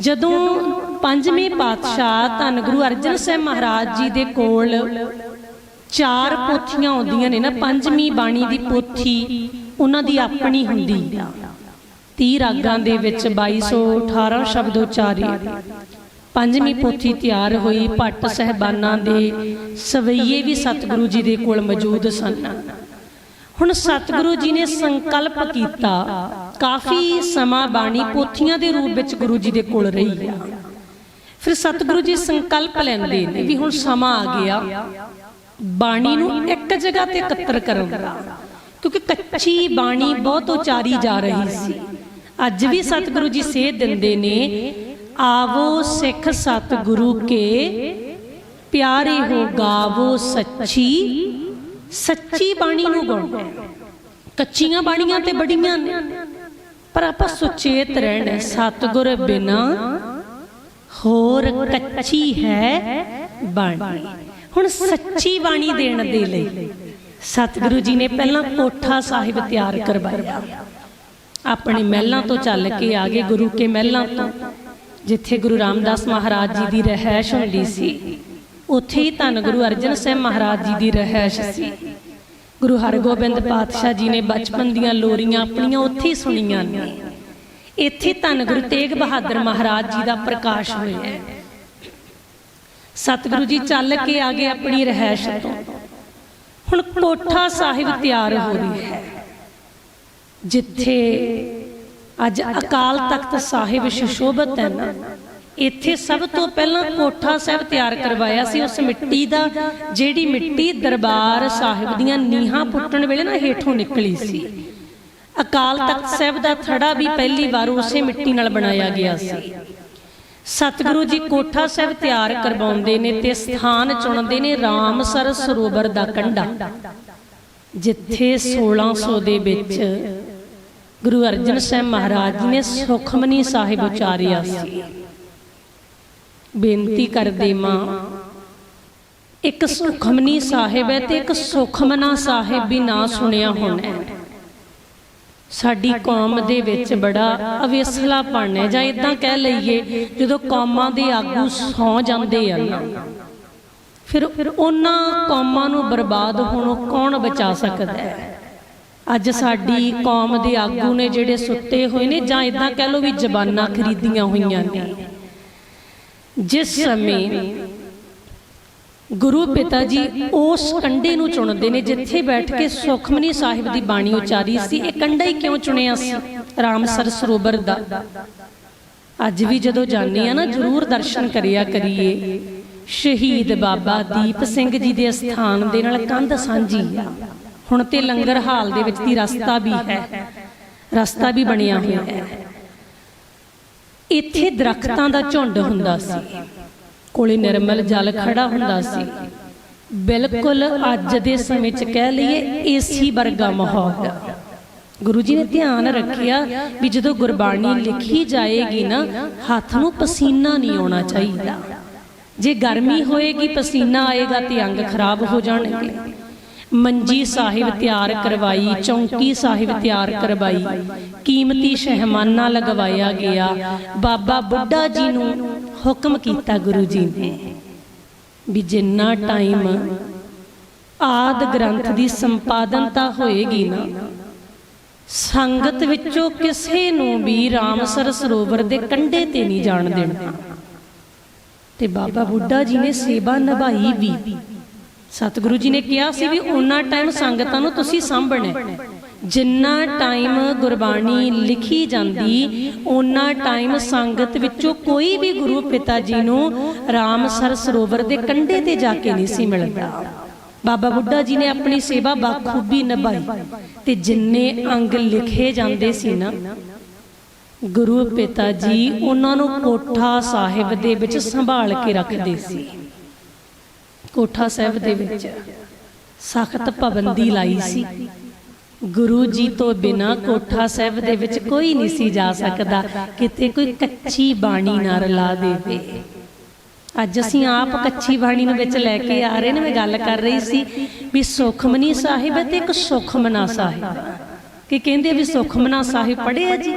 ਜਦੋਂ ਪੰਜਵੇਂ ਪਾਤਸ਼ਾਹ ਧੰਨ ਗੁਰੂ ਅਰਜਨ ਸਾਹਿਬ ਮਹਾਰਾਜ ਜੀ ਦੇ ਕੋਲ ਚਾਰ ਪੋਥੀਆਂ ਆਉਂਦੀਆਂ ਨੇ ਨਾ, ਪੰਜਵੀਂ ਬਾਣੀ ਦੀ ਪੋਥੀ, ਉਹਨਾਂ ਦੀ ਆਪਣੀ ਹੁੰਦੀ ਆ। 30 ਰਾਗਾਂ ਦੇ ਵਿੱਚ 2218 ਸ਼ਬਦ ਉਚਾਰੇ। ਪੰਜਵੀਂ ਪੋਥੀ ਤਿਆਰ ਹੋਈ, ਭੱਟ ਸਹਿਬਾਨਾਂ ਦੇ ਸਵਈਏ ਵੀ ਸਤਿਗੁਰੂ ਜੀ ਦੇ ਕੋਲ ਮੌਜੂਦ ਸਨ। ਹੁਣ ਸਤਿਗੁਰੂ ਜੀ ਨੇ ਸੰਕਲਪ ਕੀਤਾ ਕਾਫੀ ਸਮਾਂ ਬਾਣੀ ਪੋਥੀਆਂ ਦੇ ਰੂਪ ਵਿੱਚ ਗੁਰੂ ਜੀ ਦੇ ਕੋਲ ਰਹੀ ਆ। ਫਿਰ ਸਤਿਗੁਰੂ ਜੀ ਸੰਕਲਪ ਲੈਂਦੇ ਨੇ ਵੀ ਹੁਣ ਸਮਾਂ ਆ ਗਿਆ। ਬਾਣੀ ਨੂੰ ਇੱਕ ਜਗ੍ਹਾ ਤੇ ਇਕੱਤਰ ਕਰਨ ਦਾ। ਕਿਉਂਕਿ ਕੱਚੀ ਬਾਣੀ ਬਹੁਤ ਉਚਾਰੀ ਜਾ ਰਹੀ ਸੀ। ਅੱਜ ਵੀ ਸਤਿਗੁਰੂ ਜੀ ਸੇਧ ਦਿੰਦੇ ਨੇ, ਆਵੋ ਸਿੱਖ ਸਤਿਗੁਰੂ ਕੇ, ਪਿਆਰੇ ਹੋ ਗਾਵੋ ਸੱਚੀ। ਸੱਚੀ ਬਾਣੀ ਨੂੰ ਗਾਉਣਾ ਕੱਚੀਆਂ ਬਾਣੀਆਂ ਤੇ ਬੜੀਆਂ ਨੇ। ਪਰ ਆਪਾਂ ਸੁਚੇਤ ਰਹਿਣਾ ਸਤਗੁਰ ਬਿਨਾ ਹੋਰ ਕੱਚੀ ਹੈ ਬਾਣੀ। ਹੁਣ ਸੱਚੀ ਬਾਣੀ ਦੇਣ ਦੇ ਲਈ ਸਤਿਗੁਰੂ ਜੀ ਨੇ ਪਹਿਲਾਂ ਕੋਠਾ ਸਾਹਿਬ ਤਿਆਰ ਕਰਵਾਇਆ। ਆਪਣੇ ਮਹਿਲਾਂ ਤੋਂ ਚੱਲ ਕੇ ਆਗੇ ਗੁਰੂ ਕੇ ਮਹਿਲਾਂ ਤੋਂ, ਜਿੱਥੇ ਗੁਰੂ ਰਾਮਦਾਸ ਮਹਾਰਾਜ ਜੀ ਦੀ ਰਹਿائش ਹੁੰਦੀ ਸੀ, ਉੱਥੇ ਹੀ ਧੰਨ ਗੁਰੂ ਅਰਜਨ ਸਾਹਿਬ ਮਹਾਰਾਜ ਜੀ ਦੀ ਰਹਿائش ਸੀ। ਗੁਰੂ ਹਰਗੋਬਿੰਦ ਪਾਤਸ਼ਾਹ ਜੀ ਨੇ ਬਚਪਨ ਦੀਆਂ ਲੋਰੀਆਂ ਆਪਣੀਆਂ ਉੱਥੇ ਹੀ ਸੁਣੀਆਂ ਨੇ। ਇੱਥੇ ਧੰਨ ਗੁਰੂ ਤੇਗ ਬਹਾਦਰ ਮਹਾਰਾਜ ਜੀ ਦਾ ਪ੍ਰਕਾਸ਼ ਹੋਇਆ ਸਤਿਗੁਰੂ ਜੀ ਚੱਲ ਕੇ ਆ ਗਏ ਆਪਣੀ ਰਹਿائش ਤੋਂ। ਹੁਣ ਕੋਠਾ ਸਾਹਿਬ ਤਿਆਰ ਹੋ ਰਹੀ ਹੈ। ਜਿੱਥੇ ਅੱਜ ਅਕਾਲ ਤਖਤ ਸਾਹਿਬ ਸ਼ਸ਼ੋਭਤ ਹੈ ਨਾ। ਇੱਥੇ ਸਭ ਤੋਂ ਪਹਿਲਾਂ ਕੋਠਾ ਸਾਹਿਬ ਤਿਆਰ ਕਰਵਾਇਆ ਸੀ ਉਸ ਮਿੱਟੀ ਦਾ ਜਿਹੜੀ ਮਿੱਟੀ ਦਰਬਾਰ ਸਾਹਿਬ ਦੀਆਂ ਨੀਹਾਂ ਪੁੱਟਣ ਵੇਲੇ ਨਾ ਹੇਠੋਂ ਨਿਕਲੀ ਸੀ। ਅਕਾਲ ਤਖਤ ਸਾਹਿਬ ਦਾ ਥੜਾ ਵੀ ਪਹਿਲੀ ਵਾਰ ਉਸੇ ਮਿੱਟੀ ਨਾਲ ਬਣਾਇਆ ਗਿਆ ਸੀ। ਸਤਿਗੁਰੂ ਜੀ ਕੋਠਾ ਸਾਹਿਬ ਤਿਆਰ ਕਰਵਾਉਂਦੇ ਨੇ ਤੇ ਸਥਾਨ ਚੁਣਦੇ ਨੇ ਰਾਮਸਰ ਸਰੋਵਰ ਦਾ ਕੰਢਾ ਜਿੱਥੇ 1600 ਦੇ ਵਿੱਚ ਗੁਰੂ ਅਰਜਨ ਸਾਹਿਬ ਮਹਾਰਾਜ ਜੀ ਨੇ ਸੁਖਮਨੀ ਸਾਹਿਬ ਉਚਾਰਿਆ ਸੀ। ਬੇਨਤੀ ਕਰਦੇ ਮਾਂ। ਇੱਕ ਸੁਖਮਨੀ ਸਾਹਿਬ ਹੈ ਤੇ ਇੱਕ ਸੁਖਮਨਾ ਸਾਹਿਬ ਵੀ ਨਾ ਸੁਣਿਆ ਹੋਣਾ ਸਾਡੀ ਕੌਮ ਦੇ ਵਿੱਚ ਬੜਾ ਅਵੇਸਲਾਪਣ ਹੈ। ਜਾਂ ਇਦਾਂ ਕਹਿ ਲਈਏ ਜਦੋਂ ਕੌਮਾਂ ਦੇ ਆਗੂ ਸੌ ਜਾਂਦੇ ਆ ਫਿਰ ਉਹਨਾਂ ਕੌਮਾਂ ਨੂੰ ਬਰਬਾਦ ਹੋਣੋਂ ਕੌਣ ਬਚਾ ਸਕਦਾ ਹੈ? ਅੱਜ ਸਾਡੀ ਕੌਮ ਦੇ ਆਗੂ ਨੇ ਜਿਹੜੇ ਸੁੱਤੇ ਹੋਏ ਨੇ ਜਾਂ ਇਦਾਂ ਕਹਿ ਲਓ ਵੀ ਜ਼ਬਾਨਾਂ ਖਰੀਦੀਆਂ ਹੋਈਆਂ ਨੇ। ਜਿਸ ਸਮੇਂ ਗੁਰੂ ਪਿਤਾ ਜੀ ਉਸ ਕੰਡੇ ਨੂੰ ਚੁਣਦੇ ਨੇ ਜਿੱਥੇ ਬੈਠ ਕੇ ਸੁਖਮਨੀ ਸਾਹਿਬ ਦੀ ਬਾਣੀ ਉਚਾਰੀ ਸੀ ਇਹ ਕੰਡਾ ਹੀ ਕਿਉਂ ਚੁਣਿਆ ਸੀ? ਰਾਮਸਰ ਸਰੋਵਰ ਦਾ। ਅੱਜ ਵੀ ਜਦੋਂ ਜਾਂਦੇ ਆ ਨਾ ਜਰੂਰ ਦਰਸ਼ਨ ਕਰਿਆ ਕਰੀਏ। ਸ਼ਹੀਦ ਬਾਬਾ ਦੀਪ ਸਿੰਘ ਜੀ ਦੇ ਸਥਾਨ ਦੇ ਨਾਲ ਕੰਧ ਸਾਂਝੀ ਆ। ਹੁਣ ਤੇ ਲੰਗਰ ਹਾਲ ਦੇ ਵਿੱਚ ਦੀ ਰਸਤਾ ਵੀ ਹੈ। ਰਸਤਾ ਵੀ ਬਣਿਆ ਹੋਇਆ ਹੈ। ਇੱਥੇ ਦਰਖਤਾਂ ਦਾ ਝੁੰਡ ਹੁੰਦਾ ਸੀ। ਕੋਲੇ ਨਿਰਮਲ ਜਲ ਖੜਾ ਹੁੰਦਾ ਸੀ। ਬਿਲਕੁਲ ਅੱਜ ਦੇ ਸਮੇਂ 'ਚ ਕਹਿ ਲਈਏ ਏਸੀ ਵਰਗਾ ਮਾਹੌਲ। ਗੁਰੂ ਜੀ ਨੇ ਧਿਆਨ ਰੱਖਿਆ ਵੀ ਜਦੋਂ ਗੁਰਬਾਣੀ ਲਿਖੀ ਜਾਏਗੀ ਨਾ, ਹੱਥ ਨੂੰ ਪਸੀਨਾ ਨਹੀਂ ਆਉਣਾ ਚਾਹੀਦਾ। ਜੇ ਗਰਮੀ ਹੋਏਗੀ, ਪਸੀਨਾ ਆਏਗਾ ਤੇ ਅੰਗ ਖਰਾਬ ਹੋ ਜਾਣਗੇ। ਮੰਜੀ ਸਾਹਿਬ ਤਿਆਰ ਕਰਵਾਈ ਚੌਂਕੀ ਸਾਹਿਬ ਤਿਆਰ ਕਰਵਾਈ। ਕੀਮਤੀ ਸਹਿਮਾਨਾ ਲਗਵਾਇਆ ਗਿਆ। ਬਾਬਾ ਬੁੱਢਾ ਜੀ ਨੂੰ ਹੁਕਮ ਕੀਤਾ ਗੁਰੂ ਜੀ ਨੇ। ਵੀ ਜਿੰਨਾ ਟਾਈਮ ਆਦ ਗ੍ਰੰਥ ਦੀ ਸੰਪਾਦਨਤਾ ਹੋਏਗੀ ਨਾ ਸੰਗਤ ਵਿੱਚੋਂ ਕਿਸੇ ਨੂੰ ਵੀ ਰਾਮਸਰ ਸਰੋਵਰ ਦੇ ਕੰਢੇ ਤੇ ਨਹੀਂ ਜਾਣ ਦੇਣਾ। ਤੇ ਬਾਬਾ ਬੁੱਢਾ ਜੀ ਨੇ ਸੇਵਾ ਨਿਭਾਈ ਵੀ। ਸਤਿਗੁਰੂ ਜੀ ਨੇ ਕਿਹਾ ਸੀ ਵੀ ਉਹਨਾਂ ਟਾਈਮ ਸੰਗਤਾਂ ਨੂੰ ਤੁਸੀਂ ਸਾਂਭਣਾ ਜਿੰਨਾ ਟਾਈਮ ਗੁਰਬਾਣੀ ਲਿਖੀ ਜਾਂਦੀ ਉਹਨਾਂ ਟਾਈਮ ਸੰਗਤ ਵਿੱਚੋਂ ਕੋਈ ਵੀ ਗੁਰੂ ਪਿਤਾ ਜੀ ਨੂੰ ਰਾਮਸਰ ਸਰੋਵਰ ਦੇ ਕੰਢੇ ਤੇ ਜਾ ਕੇ ਨਹੀਂ ਸੀ ਮਿਲਦਾ। ਬਾਬਾ ਬੁੱਢਾ ਜੀ ਨੇ ਆਪਣੀ ਸੇਵਾ ਬਾਖੂਬੀ ਨਿਭਾਈ ਤੇ ਜਿੰਨੇ ਅੰਗ ਲਿਖੇ ਜਾਂਦੇ ਸੀ ਨਾ, ਗੁਰੂ ਪਿਤਾ ਜੀ ਉਹਨਾਂ ਨੂੰ ਕੋਠਾ ਸਾਹਿਬ ਦੇ ਵਿੱਚ ਸੰਭਾਲ ਕੇ ਰੱਖਦੇ ਸੀ। ਕੋਠਾ ਸਾਹਿਬ ਦੇ ਵਿੱਚ ਸਖਤ ਪਾਬੰਦੀ ਲਾਈ ਸੀ। ਗੁਰੂ ਜੀ ਤੋਂ ਬਿਨਾ ਕੋਠਾ ਸਾਹਿਬ ਦੇ ਵਿੱਚ ਕੋਈ ਨਹੀਂ ਸੀ ਜਾ ਸਕਦਾ। ਕਿਤੇ ਕੋਈ ਕੱਚੀ ਬਾਣੀ ਨਾ ਰਲਾ ਦੇਵੇ। ਅੱਜ ਅਸੀਂ ਆਪ ਕੱਚੀ ਬਾਣੀ ਨੂੰ ਵਿੱਚ ਲੈ ਕੇ ਆ ਰਹੇ ਨੇ। ਮੈਂ ਗੱਲ ਕਰ ਰਹੀ ਸੀ ਵੀ ਸੁਖਮਨੀ ਸਾਹਿਬ ਹੈ ਤੇ ਇੱਕ ਸੁਖਮਨਾ ਸਾਹਿਬ। ਕਿ ਕਹਿੰਦੇ ਵੀ ਸੁਖਮਨਾ ਸਾਹਿਬ ਪੜ੍ਹਿਆ ਜੀ?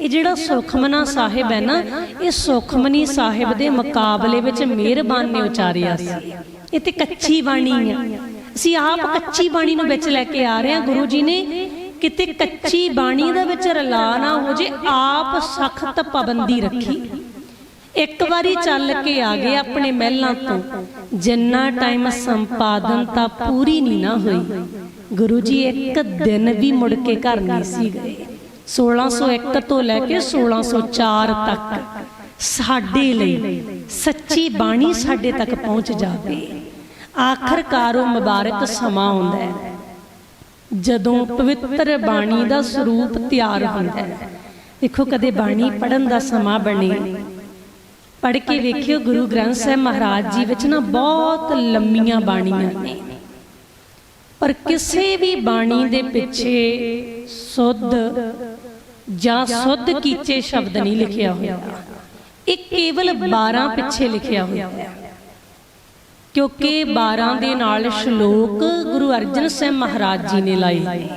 ਇਹ ਜਿਹੜਾ ਸੁਖਮਨਾ ਸਾਹਿਬ ਹੈ ਨਾ, ਇਹ ਸੁਖਮਨੀ ਸਾਹਿਬ ਦੇ ਮੁਕਾਬਲੇ ਵਿੱਚ ਮਿਹਰਬਾਨ ਨੇ ਉਚਾਰਿਆ ਸੀ। ਇਹ ਤੇ ਕੱਚੀ ਬਾਣੀ ਹੈ ਅਸੀਂ ਆਪ ਕੱਚੀ ਬਾਣੀ ਨੂੰ ਵਿੱਚ ਲੈ ਕੇ ਆ ਰਹੇ ਹਾਂ। ਗੁਰੂ ਜੀ ਨੇ ਕਿਤੇ ਕੱਚੀ ਬਾਣੀ ਦੇ ਵਿੱਚ ਰਲਾ ਨਾ ਹੋ ਜੇ, ਆਪ ਸਖਤ ਪਾਬੰਦੀ ਰੱਖੀ। ਇੱਕ ਵਾਰੀ ਚੱਲ ਕੇ ਆ ਗਏ ਆਪਣੇ ਮਹਿਲਾਂ ਤੋਂ। ਜਿੰਨਾ ਟਾਈਮ ਸੰਪਾਦਨ ਤਾਂ ਪੂਰੀ ਨਹੀਂ ਨਾ ਹੋਈ। ਗੁਰੂ ਜੀ, ਇੱਕ ਦਿਨ ਵੀ ਮੁੜ ਕੇ ਘਰ ਨਹੀਂ ਸੀ ਗਏ। 1601 ਤੋਂ ਲੈ ਕੇ 1604 ਤੱਕ। ਸਾਡੇ ਲਈ ਸੱਚੀ ਬਾਣੀ ਸਾਡੇ ਤੱਕ ਪਹੁੰਚ ਜਾਵੇ। ਆਖਰਕਾਰ ਉਹ ਮੁਬਾਰਕ ਸਮਾਂ ਆਉਂਦਾ ਹੈ। ਜਦੋਂ ਪਵਿੱਤਰ ਬਾਣੀ ਦਾ ਸਰੂਪ ਤਿਆਰ ਹੁੰਦਾ ਹੈ। ਦੇਖੋ ਕਦੇ ਬਾਣੀ ਪੜਨ ਦਾ ਸਮਾਂ ਬਣੇ। ਪੜ ਕੇ ਵੇਖਿਓ ਗੁਰੂ ਗ੍ਰੰਥ ਸਾਹਿਬ ਮਹਾਰਾਜ ਜੀ ਵਿੱਚ ਨਾ ਬਹੁਤ ਲੰਮੀਆਂ ਬਾਣੀਆਂ ਨੇ। ਪਰ ਕਿਸੇ ਵੀ ਬਾਣੀ ਦੇ ਪਿੱਛੇ ਸੁੱਧ ਜਾਂ ਸੁੱਧ ਕੀਚੇ ਸ਼ਬਦ ਨਹੀਂ ਲਿਖਿਆ ਹੋਇਆ। ਇਹ ਕੇਵਲ 12 ਪਿੱਛੇ ਲਿਖਿਆ ਹੋਇਆ ਹੈ। ਕਿਉਂਕਿ 12 ਦੇ ਨਾਲ ਸ਼ਲੋਕ ਗੁਰੂ ਅਰਜਨ ਸਾਹਿਬ ਮਹਾਰਾਜ ਜੀ ਨੇ ਲਾਏ।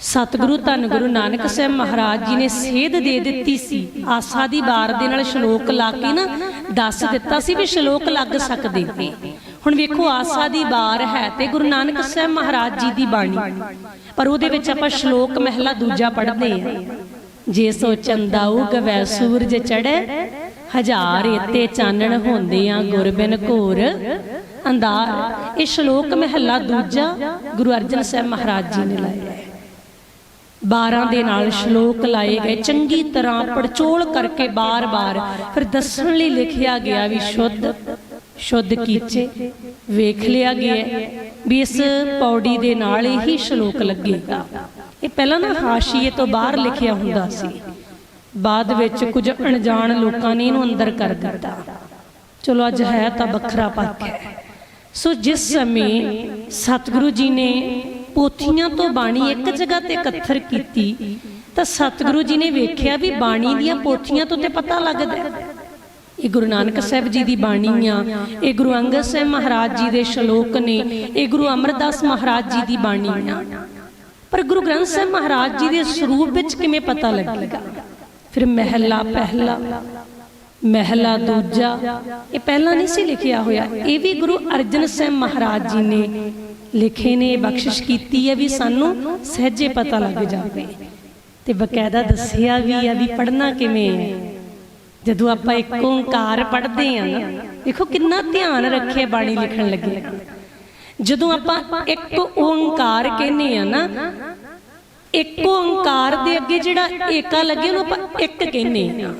ਸਤਿਗੁਰੂ ਧੰਨ ਗੁਰੂ ਨਾਨਕ ਸਾਹਿਬ ਮਹਾਰਾਜ ਜੀ ਨੇ ਸੇਧ ਦੇ ਦਿੱਤੀ ਸੀ। ਆਸਾ ਦੀ ਵਾਰ ਦੇ ਨਾਲ ਸ਼ਲੋਕ ਲਾ ਕੇ ਨਾ ਦੱਸ ਦਿੱਤਾ ਸੀ ਵੀ ਸ਼ਲੋਕ ਲੱਗ ਸਕਦੇ। ਨੇ ਹੁਣ ਵੇਖੋ ਆਸਾ ਦੀ ਵਾਰ ਹੈ ਤੇ ਗੁਰੂ ਨਾਨਕ ਸਾਹਿਬ ਮਹਾਰਾਜ ਜੀ ਦੀ ਬਾਣੀ। ਪਰ ਉਹਦੇ ਵਿੱਚ ਆਪਾਂ ਸ਼ਲੋਕ ਮਹਿਲਾ ਦੂਜਾ ਪੜ੍ਹਦੇ ਆ ਜੇ ਸੋ ਚੰਦਾ ਉਗਵੈ ਸੂਰਜ ਚੜ੍ਹੈ, ਹਜ਼ਾਰ ਏਤੇ ਚਾਨਣ ਹੁੰਦੇ ਆ ਗੁਰਬਿਨ ਘੋਰ। ਅੰਧਾਰ ਇਹ ਸ਼ਲੋਕ ਮਹਿਲਾ ਦੂਜਾ ਗੁਰੂ ਅਰਜਨ ਸਾਹਿਬ ਮਹਾਰਾਜ ਜੀ ਨੇ ਲਾਇਆ ਹੈ। 12 ਦੇ ਨਾਲ ਸ਼ਲੋਕ ਲਾਏ ਗਏ, ਚੰਗੀ ਤਰ੍ਹਾਂ ਪੜਚੋਲ ਕਰਕੇ ਬਾਰ-ਬਾਰ, ਫਿਰ ਦੱਸਣ ਲਈ ਲਿਖਿਆ ਗਿਆ ਵੀ ਸ਼ੁੱਧ ਸ਼ੁੱਧ ਕੀਚੇ, ਵੇਖ ਲਿਆ ਗਿਆ ਵੀ ਇਸ ਪੌੜੀ ਦੇ ਨਾਲ ਹੀ ਸ਼ਲੋਕ ਲੱਗੇਗਾ। ਇਹ ਪਹਿਲਾਂ ਨਾ ਹਾਸ਼ੀਏ ਤੋਂ ਬਾਹਰ ਲਿਖਿਆ ਹੁੰਦਾ ਸੀ। ਬਾਅਦ ਵਿੱਚ ਕੁਝ ਅਣਜਾਣ ਲੋਕਾਂ ਨੇ ਇਹਨੂੰ ਅੰਦਰ ਕਰ ਦਿੱਤਾ। ਚਲੋ ਅੱਜ ਹੈ ਤਾਂ ਵੱਖਰਾ ਪੱਖ ਹੈ। ਸੋ ਜਿਸ ਸਮੇਂ ਸਤਿਗੁਰੂ ਜੀ ਨੇ ਪੋਥੀਆਂ ਤੋਂ ਬਾਣੀ ਇੱਕ ਜਗ੍ਹਾ ਤੇ ਇਕੱਠਰ ਕੀਤੀ ਤਾਂ ਸਤਿਗੁਰੂ ਜੀ ਨੇ ਵੇਖਿਆ ਵੀ ਬਾਣੀ ਦੀਆਂ ਪੋਥੀਆਂ ਤੋਂ ਤੇ ਪਤਾ ਲੱਗਦਾ। ਇਹ ਗੁਰੂ ਨਾਨਕ ਸਾਹਿਬ ਜੀ ਦੀ ਬਾਣੀ ਆ ਇਹ ਗੁਰੂ ਅੰਗਦ ਸਾਹਿਬ ਮਹਾਰਾਜ ਜੀ ਦੇ ਸ਼ਲੋਕ ਨੇ ਇਹ ਗੁਰੂ ਅਮਰਦਾਸ ਮਹਾਰਾਜ ਜੀ ਦੀ ਬਾਣੀ ਆ ਪਰ ਗੁਰੂ ਗ੍ਰੰਥ ਸਾਹਿਬ ਮਹਾਰਾਜ ਜੀ ਦੇ ਸਰੂਪ ਵਿੱਚ ਕਿਵੇਂ ਪਤਾ ਲੱਗੇਗਾ? ਫਿਰ ਮਹਿਲਾ ਪਹਿਲਾ ਮਹਿਲਾ ਦੂਜਾ ਇਹ ਪਹਿਲਾਂ ਨਹੀਂ ਸੀ ਲਿਖਿਆ ਹੋਇਆ। ਇਹ ਵੀ ਗੁਰੂ ਅਰਜਨ ਸਾਹਿਬ ਮਹਾਰਾਜ ਜੀ ਨੇ ਲਿਖੇ ਨੇ ਬਖਸ਼ਿਸ਼ ਕੀਤੀ ਹੈ ਵੀ ਸਾਨੂੰ ਸਹਿਜੇ ਪਤਾ ਲੱਗ ਜਾਵੇ। ਤੇ ਬਕਾਇਦਾ ਦੱਸਿਆ ਵੀ ਆ ਵੀ ਪੜਨਾ ਕਿਵੇਂ ਹੈ ਜਦੋਂ ਆਪਾਂ ਇੱਕ ਓੰਕਾਰ ਪੜ੍ਹਦੇ ਆ ਨਾ ਦੇਖੋ ਕਿੰਨਾ ਧਿਆਨ ਰੱਖੇ ਬਾਣੀ ਲਿਖਣ ਲੱਗੇ। ਜਦੋਂ ਆਪਾਂ ਇੱਕ ਓੰਕਾਰ ਕਹਿੰਨੇ ਆ ਨਾ, ਇੱਕ ਓੰਕਾਰ ਦੇ ਅੱਗੇ ਜਿਹੜਾ ਏਕਾ ਲੱਗੇ ਉਹਨੂੰ ਆਪਾਂ ਇੱਕ ਕਹਿੰਨੇ ਆ।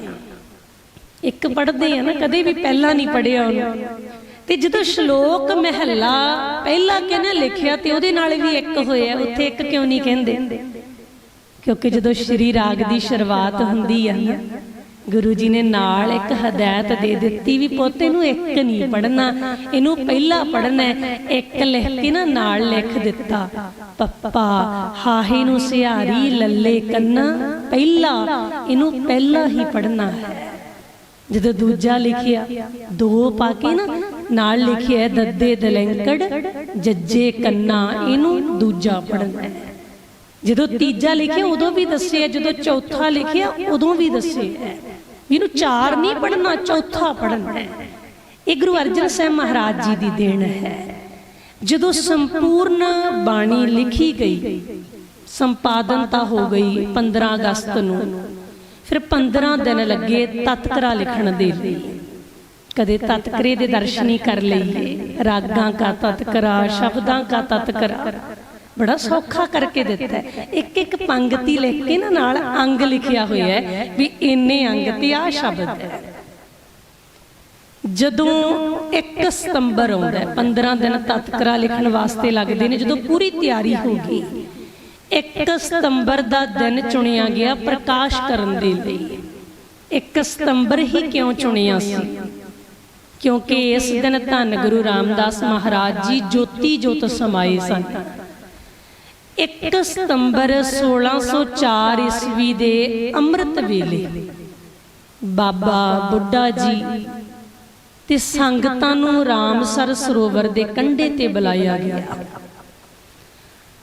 ਇੱਕ ਪੜ੍ਹਦੇ ਆ ਨਾ, ਕਦੇ ਵੀ ਪਹਿਲਾਂ ਨਹੀਂ ਪੜਿਆ ਉਹਨੂੰ। ਤੇ ਜਦੋਂ ਸ਼ਲੋਕ ਮਹਿਲਾ ਪਹਿਲਾ ਕਿਹਨੇ ਲਿਖਿਆ ਤੇ ਉਹਦੇ ਨਾਲ ਵੀ ਇੱਕ ਹੋਇਆ, ਉੱਥੇ ਇੱਕ ਕਿਉਂ ਨਹੀਂ ਕਹਿੰਦੇ? ਕਿਉਂਕਿ ਜਦੋਂ ਸ਼੍ਰੀ ਰਾਗ ਦੀ ਸ਼ੁਰੂਆਤ ਹੁੰਦੀ ਆ ਗੁਰੂ ਜੀ ਨੇ ਨਾਲ ਇੱਕ ਹਦਾਇਤ ਦੇ ਦਿੱਤੀ ਵੀ ਪੋਤੇ ਨੂੰ ਇੱਕ ਨਹੀਂ ਪੜਨਾ ਇਹਨੂੰ ਪਹਿਲਾ ਪੜਨਾ ਇੱਕ ਲਿਖ ਕੇ ਨਾ ਨਾਲ ਲਿਖ ਦਿੱਤਾ। ਪੱਪਾ, ਹਾਹੇ ਨੂੰ ਸਿਹਾਰੀ ਲੱਲੇ ਕੰਨਾ, ਪਹਿਲਾ ਇਹਨੂੰ ਪਹਿਲਾ ਹੀ ਪੜਨਾ ਹੈ। ਜਦੋਂ ਦੂਜਾ ਲਿਖਿਆ, ਦੋ ਪਾ ਕੇ ਨਾ ਨਾਲ ਲਿਖਿਆ ਦੱਦੇ ਦਲੈਂਕੜ, ਜੱਜੇ ਕੰਨਾ, ਇਹਨੂੰ ਦੂਜਾ ਪੜਨਾ ਹੈ। ਜਦੋਂ ਤੀਜਾ ਲਿਖਿਆ ਉਦੋਂ ਵੀ ਦੱਸਿਆ ਜਦੋਂ ਚੌਥਾ ਲਿਖਿਆ ਉਦੋਂ ਵੀ ਦੱਸਿਆ ਇਹਨੂੰ ਚਾਰ ਨਹੀਂ ਪੜਨਾ ਚੌਥਾ ਪੜਨਾ ਹੈ ਇਹ ਗੁਰੂ ਅਰਜਨ ਸਾਹਿਬ ਮਹਾਰਾਜ ਜੀ ਦੀ ਦੇਣ ਹੈ। ਜਦੋਂ ਸੰਪੂਰਨ ਬਾਣੀ ਲਿਖੀ ਗਈ ਸੰਪਾਦਨ ਤਾਂ ਹੋ ਗਈ 15 ਅਗਸਤ ਨੂੰ। ਫਿਰ 15 ਦਿਨ ਲੱਗੇ ਤਤਕਰਾ ਲਿਖਣ ਦੇ ਲਈ। ਕਦੇ ਤਤਕਰੇ ਦੇ ਦਰਸ਼ਨੀ ਕਰ ਲਈਏ ਰਾਗਾਂ ਕਾ ਤਤਕਰਾ ਸ਼ਬਦਾਂ ਕਾ ਤਤਕਰਾ। ਬੜਾ ਸੌਖਾ ਕਰਕੇ ਦਿੱਤਾ ਹੈ। ਇੱਕ ਇੱਕ ਪੰਕਤੀ ਲਿਖ ਕੇ ਨਾ ਨਾਲ ਅੰਗ ਲਿਖਿਆ ਹੋਇਆ ਹੈ ਵੀ ਇੰਨੇ ਅੰਗ ਤੇ ਆ ਸ਼ਬਦ ਹੈ। ਜਦੋਂ 1 ਸਤੰਬਰ ਆਉਂਦਾ 15 ਦਿਨ ਤਤਕਰਾ ਲਿਖਣ ਵਾਸਤੇ ਲੱਗਦੇ ਨੇ, ਜਦੋਂ ਪੂਰੀ ਤਿਆਰੀ ਹੋ ਗਈ 1 ਸਤੰਬਰ ਦਾ ਦਿਨ ਚੁਣਿਆ ਗਿਆ ਪ੍ਰਕਾਸ਼ ਕਰਨ ਦੇ ਲਈ। 1 ਸਤੰਬਰ ਹੀ ਕਿਉਂ ਚੁਣਿਆ ਸੀ? ਕਿਉਂਕਿ ਇਸ ਦਿਨ ਧੰਨ ਗੁਰੂ ਰਾਮਦਾਸ ਮਹਾਰਾਜ ਜੀ ਜੋਤੀ ਜੋਤ ਸਮਾਏ ਸਨ। 1 ਸਤੰਬਰ 1604 ਈਸਵੀ ਦੇ ਅੰਮ੍ਰਿਤ ਵੇਲੇ ਬਾਬਾ ਬੁੱਢਾ ਜੀ ਤੇ ਸੰਗਤਾਂ ਨੂੰ ਰਾਮਸਰ ਸਰੋਵਰ ਦੇ ਕੰਢੇ ਤੇ ਬੁਲਾਇਆ ਗਿਆ।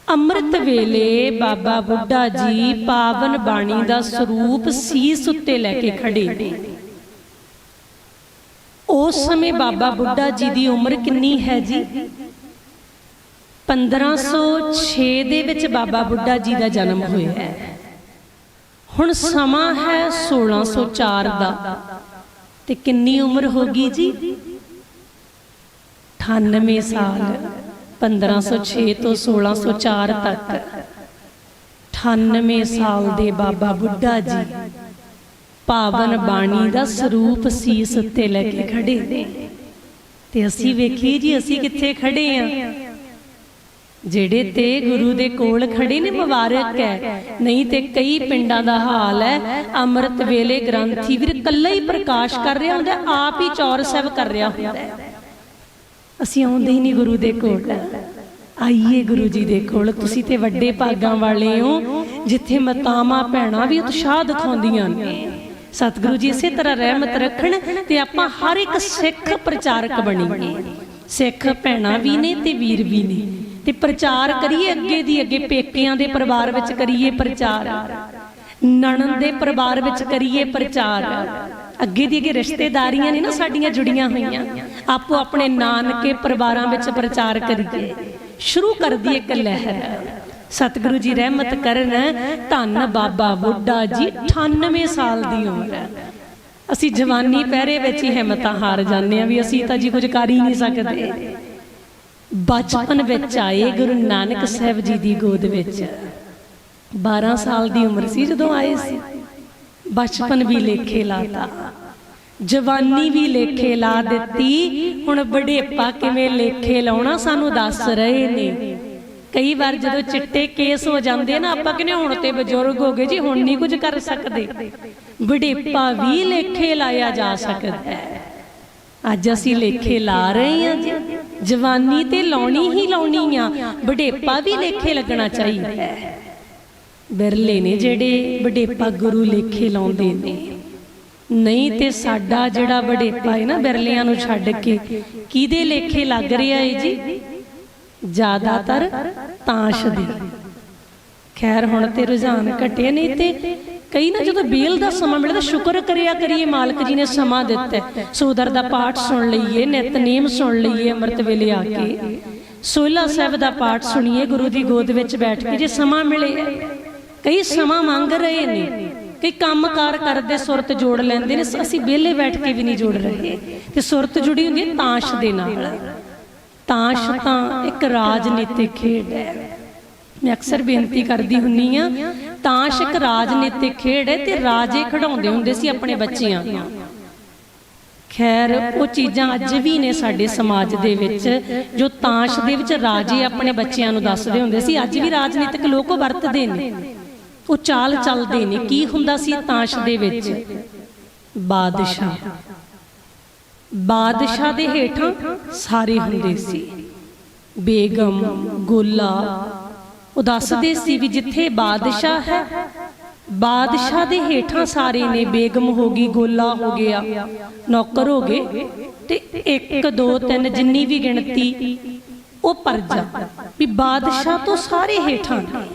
ਅੰਮ੍ਰਿਤ ਵੇਲੇ ਬਾਬਾ ਬੁੱਢਾ ਜੀ ਪਾਵਨ ਬਾਣੀ ਦਾ ਸਰੂਪ ਸੀਸ ਉੱਤੇ ਲੈ ਕੇ ਖੜੇ। ਉਸ ਸਮੇਂ ਬਾਬਾ ਬੁੱਢਾ ਜੀ ਦੀ ਉਮਰ ਕਿੰਨੀ ਹੈ ਜੀ? 1506 ਦੇ ਵਿੱਚ ਬਾਬਾ ਬੁੱਢਾ ਜੀ ਦਾ ਜਨਮ ਹੋਇਆ ਹੈ। ਹੁਣ ਸਮਾਂ ਹੈ 1604 ਦਾ। ਤੇ ਕਿੰਨੀ ਉਮਰ ਹੋ ਗਈ ਜੀ? 98 ਸਾਲ 1506 ਤੋਂ 1604 ਤੱਕ। 98 ਸਾਲ ਦੇ ਬਾਬਾ ਬੁੱਢਾ ਜੀ। ਪਾਵਨ ਬਾਣੀ ਦਾ ਸਰੂਪ ਸੀਸ ਉੱਤੇ ਲੈ ਕੇ ਖੜੇ। ਨੇ ਤੇ ਅਸੀਂ ਵੇਖੀਏ ਜੀ, ਅਸੀਂ ਕਿੱਥੇ ਖੜੇ ਆ? ਜਿਹੜੇ ਤੇ ਗੁਰੂ ਦੇ ਕੋਲ ਖੜੇ ਨੇ, ਮੁਬਾਰਕ ਹੈ। ਨਹੀਂ ਤੇ ਕਈ ਪਿੰਡਾਂ ਦਾ ਹਾਲ ਹੈ। ਅੰਮ੍ਰਿਤ ਵੇਲੇ ਗ੍ਰੰਥੀ ਵੀਰ ਇਕੱਲਾ ਹੀ ਪ੍ਰਕਾਸ਼ ਕਰ ਰਿਹਾ ਹੁੰਦਾ, ਆਪ ਹੀ ਚੌਰ ਸਾਹਿਬ ਕਰ ਰਿਹਾ ਹੁੰਦਾ। ਅਸੀਂ ਆਉਂਦੇ ਹੀ ਨਹੀਂ ਗੁਰੂ ਦੇ ਕੋਲ। ਆਈਏ ਗੁਰੂ ਜੀ ਦੇ ਕੋਲ, ਤੁਸੀਂ ਤੇ ਵੱਡੇ ਭਾਗਾਂ ਵਾਲੇ ਹੋ, ਜਿੱਥੇ ਮਤਾਵਾਂ ਭੈਣਾਂ ਵੀ ਉਤਸ਼ਾਹ ਦਿਖਾਉਂਦੀਆਂ ਨੇ। ਸਤਿਗੁਰੂ ਜੀ ਇਸੇ ਤਰ੍ਹਾਂ ਰਹਿਮਤ ਰੱਖਣ ਤੇ ਆਪਾਂ ਹਰ ਇੱਕ ਸਿੱਖ ਪ੍ਰਚਾਰਕ ਬਣੀਏ। ਸਿੱਖ ਭੈਣਾਂ ਵੀ ਨੇ ਤੇ ਵੀਰ ਵੀ ਨੇ। ਤੇ ਪ੍ਰਚਾਰ ਕਰੀਏ ਅੱਗੇ ਦੀ ਅੱਗੇ ਪੇਕਿਆਂ ਦੇ ਪਰਿਵਾਰ ਵਿੱਚ ਕਰੀਏ ਪ੍ਰਚਾਰ। ਨਣਨ ਦੇ ਪਰਿਵਾਰ ਵਿੱਚ ਕਰੀਏ ਪ੍ਰਚਾਰ। ਅੱਗੇ ਦੀ ਅੱਗੇ ਰਿਸ਼ਤੇਦਾਰੀਆਂ ਨੇ ਨਾ ਸਾਡੀਆਂ ਜੁੜੀਆਂ ਹੋਈਆਂ। ਆਪੋ ਆਪਣੇ ਨਾਨਕੇ ਪਰਿਵਾਰਾਂ ਵਿੱਚ ਪ੍ਰਚਾਰ ਕਰੀਏ। ਸ਼ੁਰੂ ਕਰ ਦੀ ਇੱਕ ਲਹਿਰ ਸਤਿਗੁਰੂ ਜੀ ਰਹਿਮਤ ਕਰਨ ਧੰਨ ਬਾਬਾ ਬੁੱਢਾ ਜੀ 98 ਸਾਲ ਦੀ ਉਮਰ ਹੈ। ਅਸੀਂ ਜਵਾਨੀ ਪਹਿਰੇ ਵਿੱਚ ਹੀ ਹਿੰਮਤਾਂ ਹਾਰ ਜਾਂਦੇ ਆ ਵੀ ਅਸੀਂ ਤਾਂ ਜੀ ਕੁਝ ਕਰ ਹੀ ਨਹੀਂ ਸਕਦੇ। ਬਚਪਨ ਵਿੱਚ ਆਏ ਗੁਰੂ ਨਾਨਕ ਸਾਹਿਬ ਜੀ ਦੀ ਗੋਦ ਵਿੱਚ। 12 ਸਾਲ ਦੀ ਉਮਰ ਸੀ ਜਦੋਂ ਆਏ ਸੀ। ਬਚਪਨ ਵੀ ਲੇਖੇ ਲਾਤਾ। ਜਵਾਨੀ ਵੀ ਲੇਖੇ ਲਾ ਦਿੱਤੀ। ਹੁਣ ਬੁਢੇਪਾ ਕਿਵੇਂ ਲੇਖੇ ਲਾਉਣਾ ਸਾਨੂੰ ਦੱਸ ਰਹੇ ਨੇ। ਕਈ ਵਾਰ ਜਦੋਂ ਚਿੱਟੇ ਕੇਸ ਹੋ ਜਾਂਦੇ ਨਾ ਆਪਾਂ ਕਹਿੰਦੇ ਹੁਣ ਤੇ ਬਜ਼ੁਰਗ ਹੋ ਗਏ ਜੀ ਹੁਣ ਨਹੀਂ ਕੁਝ ਕਰ ਸਕਦੇ। ਬੁਢੇਪਾ ਵੀ ਲੇਖੇ ਲਾਇਆ ਜਾ ਸਕਦਾ ਹੈ। ਅੱਜ ਅਸੀਂ ਲੇਖੇ ਲਾ ਰਹੇ ਹਾਂ ਜੀ। ਜਵਾਨੀ ਤੇ ਲਾਉਣੀ ਹੀ ਲਾਉਣੀ ਆ। ਬੁਢੇਪਾ ਵੀ ਲੇਖੇ ਲੱਗਣਾ ਚਾਹੀਦਾ ਹੈ। ਬਿਰਲੇ ਨੇ ਜਿਹੜੇ ਬੁਢੇਪਾ ਗੁਰੂ ਲੇਖੇ ਲਾਉਂਦੇ ਨੇ। ਨਹੀਂ ਤੇ ਸਾਡਾ ਜਿਹੜਾ ਵਡੇਪਾ ਹੈ ਨਾ ਬਿਰਲਿਆਂ ਨੂੰ ਛੱਡ ਕੇ, ਕਿਹਦੇ ਲੇਖੇ ਲੱਗ ਰਿਹਾ ਹੈ ਜੀ? ਜ਼ਿਆਦਾਤਰ ਤਾਸ਼ ਦੇ। ਖੈਰ, ਹੁਣ ਤੇ ਰੁਝਾਨ ਘਟੇ ਨਹੀਂ ਤੇ ਕਈ ਨਾ ਜਦੋਂ ਬੇਲ ਦਾ ਸਮਾਂ ਮਿਲਦਾ ਸ਼ੁਕਰ ਕਰਿਆ ਕਰੀਏ ਮਾਲਕ ਜੀ ਨੇ ਸਮਾਂ ਦਿੱਤਾ। ਸੋਦਰ ਦਾ ਪਾਠ ਸੁਣ ਲਈਏ ਨਿਤਨੇਮ ਸੁਣ ਲਈਏ ਅੰਮ੍ਰਿਤ ਵੇਲੇ ਆ ਕੇ। ਸੋਹਿਲਾ ਸਾਹਿਬ ਦਾ ਪਾਠ ਸੁਣੀਏ ਗੁਰੂ ਦੀ ਗੋਦ ਵਿੱਚ ਬੈਠ ਕੇ ਜੇ ਸਮਾਂ ਮਿਲੇ ਕਈ ਸਮਾਂ ਮੰਗ ਰਹੇ ਨੇ ਕਈ ਕੰਮਕਾਰ ਕਰਦੇ ਸੁਰਤ ਜੋੜ ਲੈਂਦੇ ਨੇ ਅਸੀਂ ਵਿਹਲੇ ਬੈਠ ਕੇ ਵੀ ਨਹੀਂ ਜੋੜ ਰਹੇ। ਤੇ ਸੁਰਤ ਜੁੜੀ ਹੁੰਦੀ ਹੈ ਤਾਸ਼ ਦੇ ਨਾਲ। ਤਾਸ਼ ਤਾਂ ਇੱਕ ਰਾਜਨੀਤਿਕ ਖੇਡ ਹੈ। ਮੈਂ ਅਕਸਰ ਬੇਨਤੀ ਕਰਦੀ ਹੁੰਨੀ ਆ ਤਾਸ਼ ਇੱਕ ਰਾਜਨੀਤਿਕ ਖੇਡ ਹੈ ਤੇ ਰਾਜੇ ਖੜਾਉਂਦੇ ਹੁੰਦੇ ਸੀ ਆਪਣੇ ਬੱਚਿਆਂ। ਖੈਰ, ਉਹ ਚੀਜ਼ਾਂ ਅੱਜ ਵੀ ਨੇ ਸਾਡੇ ਸਮਾਜ ਦੇ ਵਿੱਚ, ਜੋ ਤਾਸ਼ ਦੇ ਵਿੱਚ ਰਾਜੇ ਆਪਣੇ ਬੱਚਿਆਂ ਨੂੰ ਦੱਸਦੇ ਹੁੰਦੇ ਸੀ। ਅੱਜ ਵੀ ਰਾਜਨੀਤਿਕ ਲੋਕ ਵਰਤਦੇ ਨੇ। ਉਹ ਚਾਲ ਚੱਲਦੇ ਨੇ। ਕੀ ਹੁੰਦਾ ਸੀ ਤਾਸ਼ ਦੇ ਵਿੱਚ? ਬਾਦਸ਼ਾਹ। ਬਾਦਸ਼ਾਹ ਦੇ ਹੇਠਾਂ ਸਾਰੇ ਹੁੰਦੇ ਸੀ। ਬੇਗਮ, ਗੋਲਾ ਉਹ ਦੱਸਦੇ ਸੀ ਵੀ ਜਿੱਥੇ ਬਾਦਸ਼ਾਹ ਹੈ, ਬਾਦਸ਼ਾਹ ਦੇ ਹੇਠਾਂ ਸਾਰੇ ਨੇ ਬੇਗਮ ਹੋ ਗਈ, ਗੋਲਾ ਹੋ ਗਿਆ। ਨੌਕਰ ਹੋ ਗਏ ਤੇ 1 2 3 ਜਿੰਨੀ ਵੀ ਗਿਣਤੀ, ਉਹ ਪਰਜਾ ਵੀ ਬਾਦਸ਼ਾਹ ਤੋਂ ਸਾਰੇ ਹੇਠਾਂ ਨੇ।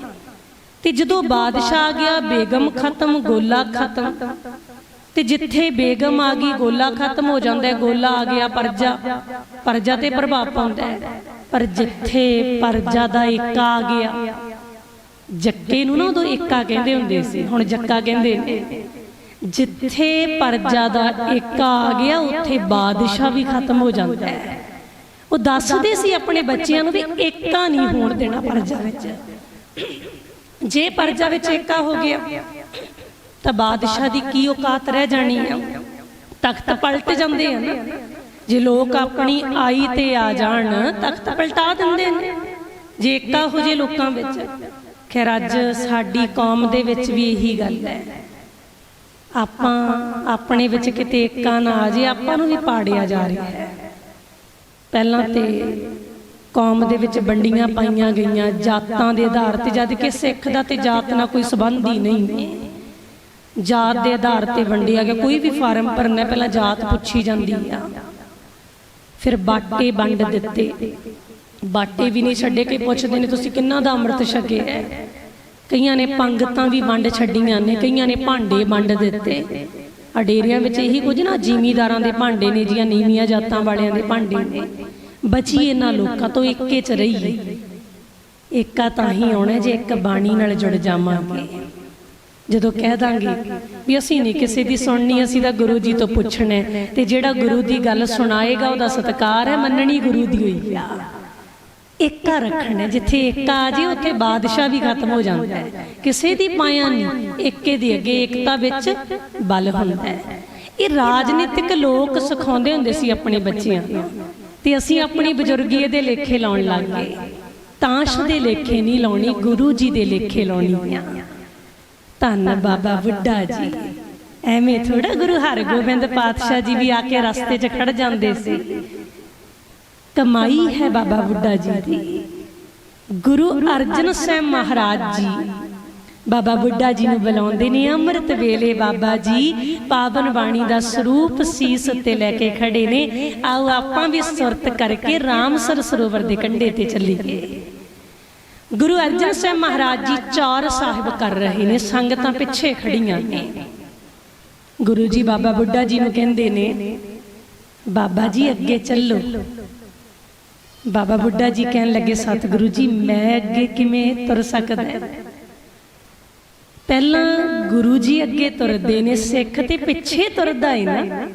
ਤੇ ਜਦੋਂ ਬਾਦਸ਼ਾਹ ਆ ਗਿਆ, ਬੇਗਮ ਖਤਮ, ਗੋਲਾ ਖਤਮ। ਤੇ ਜਿੱਥੇ ਬੇਗਮ ਆ ਗਈ, ਗੋਲਾ ਖਤਮ ਹੋ ਜਾਂਦਾ ਹੈ, ਗੋਲਾ ਆ ਗਿਆ, ਪਰਜਾ। ਪਰਜਾ ਤੇ ਪ੍ਰਭਾਵ ਪਾਉਂਦਾ ਹੈ। ਪਰ ਜਿੱਥੇ ਪਰਜਾ ਦਾ ਇੱਕ ਆ ਗਿਆ, ਜੱਕੇ ਨੂੰ ਨਾ ਉਦੋਂ ਏਕਾ ਕਹਿੰਦੇ ਹੁੰਦੇ ਸੀ, ਹੁਣ ਜੱਕਾ ਕਹਿੰਦੇ ਨੇ। ਜਿੱਥੇ ਪਰਜਾ ਦਾ ਏਕਾ ਆ ਗਿਆ, ਉੱਥੇ ਬਾਦਸ਼ਾਹ ਵੀ ਖਤਮ ਹੋ ਜਾਂਦਾ ਹੈ। ਉਹ ਦੱਸਦੇ ਸੀ ਆਪਣੇ ਬੱਚਿਆਂ ਨੂੰ ਵੀ ਏਕਾ ਨਹੀਂ ਹੋਣ ਦੇਣਾ ਪਰਜਾ ਵਿੱਚ। ਜੇ ਪਰਜਾ ਵਿੱਚ ਏਕਾ ਹੋ ਗਿਆ, ਤਾਂ ਬਾਦਸ਼ਾਹ ਦੀ ਕੀ ਔਕਾਤ ਰਹਿ ਜਾਣੀ ਆ? ਤਖਤ ਪਲਟ ਜਾਂਦੇ ਆ ਨਾ। ਜੇ ਲੋਕ ਆਪਣੀ ਆਈ ਤੇ ਆ ਜਾਣ, ਤਖਤ ਪਲਟਾ ਦਿੰਦੇ ਨੇ। ਜੇ ਏਕਾ ਹੋ ਜੇ ਲੋਕਾਂ ਵਿੱਚ, ਖੈਰ ਅੱਜ ਸਾਡੀ ਕੌਮ ਦੇ ਵਿੱਚ ਵੀ ਇਹੀ ਗੱਲ ਹੈ। ਆਪਾਂ ਆਪਣੇ ਵਿੱਚ ਕਿਤੇ ਏਕਾ ਨਾ ਆ ਜੇ, ਆਪਾਂ ਨੂੰ ਵੀ ਪਾੜਿਆ ਜਾ ਰਿਹਾ ਹੈ। ਪਹਿਲਾਂ ਤੇ ਕੌਮ ਦੇ ਵਿੱਚ ਵੰਡੀਆਂ ਪਾਈਆਂ ਗਈਆਂ, ਜਾਤਾਂ ਦੇ ਆਧਾਰ ਤੇ, ਜਦ ਕਿ ਸਿੱਖ ਦਾ ਤੇ ਜਾਤ ਨਾਲ ਕੋਈ ਸਬੰਧ ਹੀ ਨਹੀਂ। ਜਾਤ ਦੇ ਆਧਾਰ ਤੇ ਵੰਡਿਆ ਗਿਆ ਕੋਈ ਵੀ ਫਾਰਮ ਭਰਨਾ, ਪਹਿਲਾਂ ਜਾਤ ਪੁੱਛੀ ਜਾਂਦੀ ਆ। ਫਿਰ ਬਾਟੇ ਵੰਡ ਦਿੱਤੇ। ਬਾਟੇ ਵੀ ਨਹੀਂ ਛੱਡੇ ਕਈ ਪੁੱਛਦੇ ਨੇ, ਤੁਸੀਂ ਕਿੰਨਾ ਦਾ ਅੰਮ੍ਰਿਤ ਛਕੇ ਹੈ? ਕਈਆਂ ਨੇ ਪੰਗਤਾਂ ਵੀ ਵੰਡ ਛੱਡੀਆਂ ਨੇ, ਕਈਆਂ ਨੇ ਭਾਂਡੇ ਵੰਡ ਦਿੱਤੇ। ਅਡੇਰਿਆਂ ਵਿੱਚ ਇਹੀ ਕੁਝ ਨਾ, ਜ਼ਿਮੀਦਾਰਾਂ ਦੇ ਭਾਂਡੇ ਨੇ ਜੀਆਂ ਨੀਵੀਆਂ ਜਾਤਾਂ ਵਾਲਿਆਂ ਦੇ ਭਾਂਡੇ ਨੇ। ਬਚੀ ਇਹਨਾਂ ਲੋਕਾਂ ਤੋਂ, ਇੱਕੇ ਚ ਰਹੀਏ। ਏਕਾ ਤਾਂ ਹੀ ਆਉਣਾ ਜੇ ਇੱਕ ਬਾਣੀ ਨਾਲ ਜੁੜ ਜਾਵਾਂਗੇ। ਜਦੋਂ ਕਹਿ ਦਾਂਗੇ ਵੀ ਅਸੀਂ ਨਹੀਂ ਕਿਸੇ ਦੀ ਸੁਣਨੀ, ਅਸੀਂ ਤਾਂ ਗੁਰੂ ਜੀ ਤੋਂ ਪੁੱਛਣਾ ਤੇ ਜਿਹੜਾ ਗੁਰੂ ਦੀ ਗੱਲ ਸੁਣਾਏਗਾ, ਉਹਦਾ ਸਤਿਕਾਰ ਹੈ, ਮੰਨਣੀ ਗੁਰੂ ਦੀ ਹੋਈ ਆ। ਏਕਾ ਰੱਖਣਾ ਜਿੱਥੇ ਏਕਾ ਆ ਜੇ, ਉੱਥੇ ਬਾਦਸ਼ਾਹ ਵੀ ਖਤਮ ਹੋ ਜਾਂਦਾ ਹੈ। ਕਿਸੇ ਦੀ ਪਾਇਆ ਨਹੀਂ, ਏਕੇ ਦੀ ਅੱਗੇ ਏਕਤਾ ਵਿੱਚ ਬਲ ਹੁੰਦਾ ਹੈ। ਇਹ ਰਾਜਨੀਤਿਕ ਲੋਕ ਸਿਖਾਉਂਦੇ ਹੁੰਦੇ ਸੀ ਆਪਣੇ ਬੱਚਿਆਂ ਨੂੰ। ਤੇ ਅਸੀਂ ਆਪਣੀ ਬਜ਼ੁਰਗੀ ਦੇ ਲੇਖੇ ਲਾਉਣ ਲੱਗ ਗਏ। ਤਾਸ਼ ਦੇ ਲੇਖੇ ਨਹੀਂ ਲਾਉਣੀ, ਗੁਰੂ ਜੀ ਦੇ ਲੇਖੇ ਲਾਉਣੀ ਆ। ਧੰਨ ਬਾਬਾ ਬੁੱਢਾ ਜੀ। ਐਵੇਂ ਥੋੜਾ ਗੁਰੂ ਹਰਗੋਬਿੰਦ ਪਾਤਸ਼ਾਹ ਜੀ ਵੀ ਆ ਕੇ ਰਸਤੇ 'ਚ ਖੜ ਜਾਂਦੇ ਸੀ। ਕਮਾਈ ਹੈ ਬਾਬਾ ਬੁੱਢਾ ਜੀ ਦੀ। ਗੁਰੂ ਅਰਜਨ ਸਾਹਿਬ ਮਹਾਰਾਜ ਜੀ। ਬਾਬਾ ਬੁੱਢਾ ਜੀ ਨੂੰ ਬੁਲਾਉਂਦੇ ਨੇ ਅੰਮ੍ਰਿਤ ਵੇਲੇ ਬਾਬਾ ਜੀ ਪਾਵਨ ਬਾਣੀ ਦਾ ਸਰੂਪ ਸੀਸ ਉੱਤੇ ਲੈ ਕੇ ਖੜੇ ਨੇ। ਆਓ ਆਪਾਂ ਵੀ ਸੁਰਤ ਕਰਕੇ ਰਾਮਸਰ ਸਰੋਵਰ ਦੇ ਕੰਢੇ ਤੇ ਚੱਲੀਏ। ਗੁਰੂ ਅਰਜਨ ਸਾਹਿਬ ਮਹਾਰਾਜ ਜੀ ਚੌਰ ਸਾਹਿਬ ਕਰ ਰਹੇ ਨੇ, ਸੰਗਤਾਂ ਪਿੱਛੇ ਖੜੀਆਂ ਨੇ। ਗੁਰੂ ਜੀ ਬਾਬਾ ਬੁੱਢਾ ਜੀ ਨੂੰ ਕਹਿੰਦੇ ਨੇ, ਬਾਬਾ ਜੀ ਅੱਗੇ ਚੱਲੋ। ਬਾਬਾ ਬੁੱਢਾ ਜੀ ਕਹਿਣ ਲੱਗੇ, ਸਤਿਗੁਰੂ ਜੀ, ਮੈਂ ਅੱਗੇ ਕਿਵੇਂ ਤੁਰ ਸਕਦਾ ਪਹਿਲਾਂ ਗੁਰੂ ਜੀ ਅੱਗੇ ਤੁਰਦੇ ਨੇ, ਸਿੱਖ ਤੇ ਪਿੱਛੇ ਤੁਰਦਾ ਹੈ ਨਾ।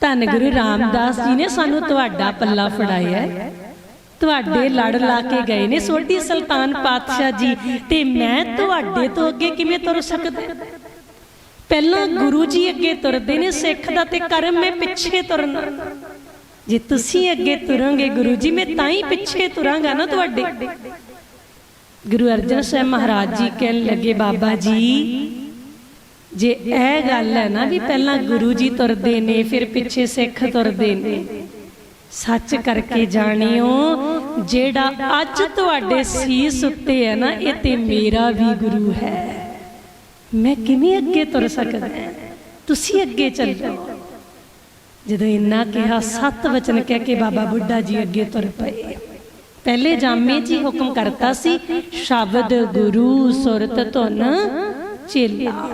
ਧੰਨ ਗੁਰੂ ਰਾਮਦਾਸ ਜੀ ਨੇ ਸਾਨੂੰ ਤੁਹਾਡਾ ਪੱਲਾ ਫੜਾਇਆ। ਹੈ ਤੁਹਾਡੇ ਲੜ ਲਾ ਕੇ ਗਏ ਨੇ। ਸੋਢੀ ਸੁਲਤਾਨ ਪਾਤਸ਼ਾਹ ਜੀ। ਤੇ ਮੈਂ ਤੁਹਾਡੇ ਤੋਂ ਅੱਗੇ ਕਿਵੇਂ ਤੁਰ ਸਕਦਾ? ਪਹਿਲਾਂ ਗੁਰੂ ਜੀ ਅੱਗੇ ਤੁਰਦੇ ਨੇ ਸਿੱਖ ਦਾ ਤੇ ਕਰਮ ਮੈਂ ਪਿੱਛੇ ਤੁਰਨਾ ਜੇ ਤੁਸੀਂ ਅੱਗੇ ਤੁਰੋਗੇ ਗੁਰੂ ਜੀ ਮੈਂ ਤਾਂ ਹੀ ਪਿੱਛੇ ਤੁਰਾਂਗਾ ਨਾ ਤੁਹਾਡੇ। ਗੁਰੂ ਅਰਜਨ ਸਾਹਿਬ ਮਹਾਰਾਜ ਜੀ ਕਹਿਣ ਲੱਗੇ ਬਾਬਾ ਜੀ ਜੇ ਇਹ ਗੱਲ ਹੈ ਨਾ ਵੀ ਪਹਿਲਾਂ ਗੁਰੂ ਜੀ ਤੁਰਦੇ ਨੇ ਫਿਰ ਪਿੱਛੇ ਸਿੱਖ ਤੁਰਦੇ ਨੇ। ਸੱਚ ਕਰਕੇ ਜਾਣਿਓ ਜਿਹੜਾ ਅੱਜ ਤੁਹਾਡੇ ਸੀਸ ਉੱਤੇ ਹੈ ਨਾ ਇਹ ਤੇ ਮੇਰਾ ਵੀ ਗੁਰੂ ਹੈ। ਮੈਂ ਕਿਵੇਂ ਅੱਗੇ ਤੁਰ ਸਕਦਾ ਤੁਸੀਂ ਅੱਗੇ ਚੱਲੋ। ਜਦੋਂ ਇੰਨਾ ਕਿਹਾ ਸੱਤ ਵਚਨ ਕਹਿ ਕੇ ਬਾਬਾ ਬੁੱਢਾ ਜੀ ਅੱਗੇ ਤੁਰ ਪਏ। ਪਹਿਲੇ ਜਾਮੇ ਜੀ ਹੁਕਮ ਕਰਤਾ ਸੀ ਸ਼ਬਦ ਗੁਰੂ ਸੁਰਤ ਧੁਨ ਚੇਲਾ।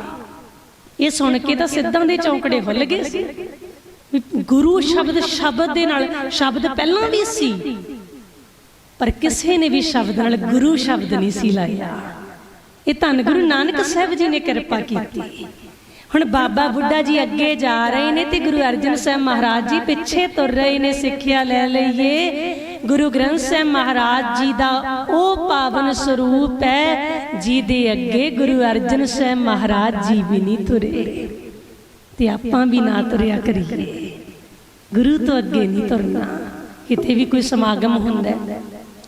ਇਹ ਸੁਣ ਕੇ ਤਾਂ ਸਿੱਧਾਂ ਦੇ ਚੌਂਕੜੇ ਹੁੱਲ ਗਏ ਸੀ। ਗੁਰੂ ਸ਼ਬਦ ਸ਼ਬਦ ਦੇ ਨਾਲ ਸ਼ਬਦ ਪਹਿਲਾਂ ਵੀ ਸੀ। ਪਰ ਕਿਸੇ ਨੇ ਵੀ ਸ਼ਬਦ ਨਾਲ ਗੁਰੂ ਸ਼ਬਦ ਨਹੀਂ ਸੀ ਲਾਇਆ। ਇਹ ਧੰਨ ਗੁਰੂ ਨਾਨਕ ਸਾਹਿਬ ਜੀ ਨੇ ਕਿਰਪਾ ਕੀਤੀ। ਹੁਣ ਬਾਬਾ ਬੁੱਢਾ ਜੀ ਅੱਗੇ ਜਾ ਰਹੇ ਨੇ ਤੇ ਗੁਰੂ ਅਰਜਨ ਸਾਹਿਬ ਮਹਾਰਾਜ ਜੀ ਪਿੱਛੇ ਤੁਰ ਰਹੇ ਨੇ, ਸਿੱਖਿਆ ਲੈ ਲਈਏ। ਗੁਰੂ ਗ੍ਰੰਥ ਸਾਹਿਬ ਮਹਾਰਾਜ ਜੀ ਦਾ ਉਹ ਪਾਵਨ ਸਰੂਪ ਹੈ, ਜਿਹਦੇ ਅੱਗੇ ਗੁਰੂ ਅਰਜਨ ਸਾਹਿਬ ਮਹਾਰਾਜ ਜੀ ਵੀ ਨਹੀਂ ਤੁਰੇ। ਤੇ ਆਪਾਂ ਵੀ ਨਾ ਤੁਰਿਆ ਕਰੀਏ। ਗੁਰੂ ਤੋਂ ਅੱਗੇ ਨਹੀਂ ਤੁਰਨਾ। ਕਿਤੇ ਵੀ ਕੋਈ ਸਮਾਗਮ ਹੁੰਦਾ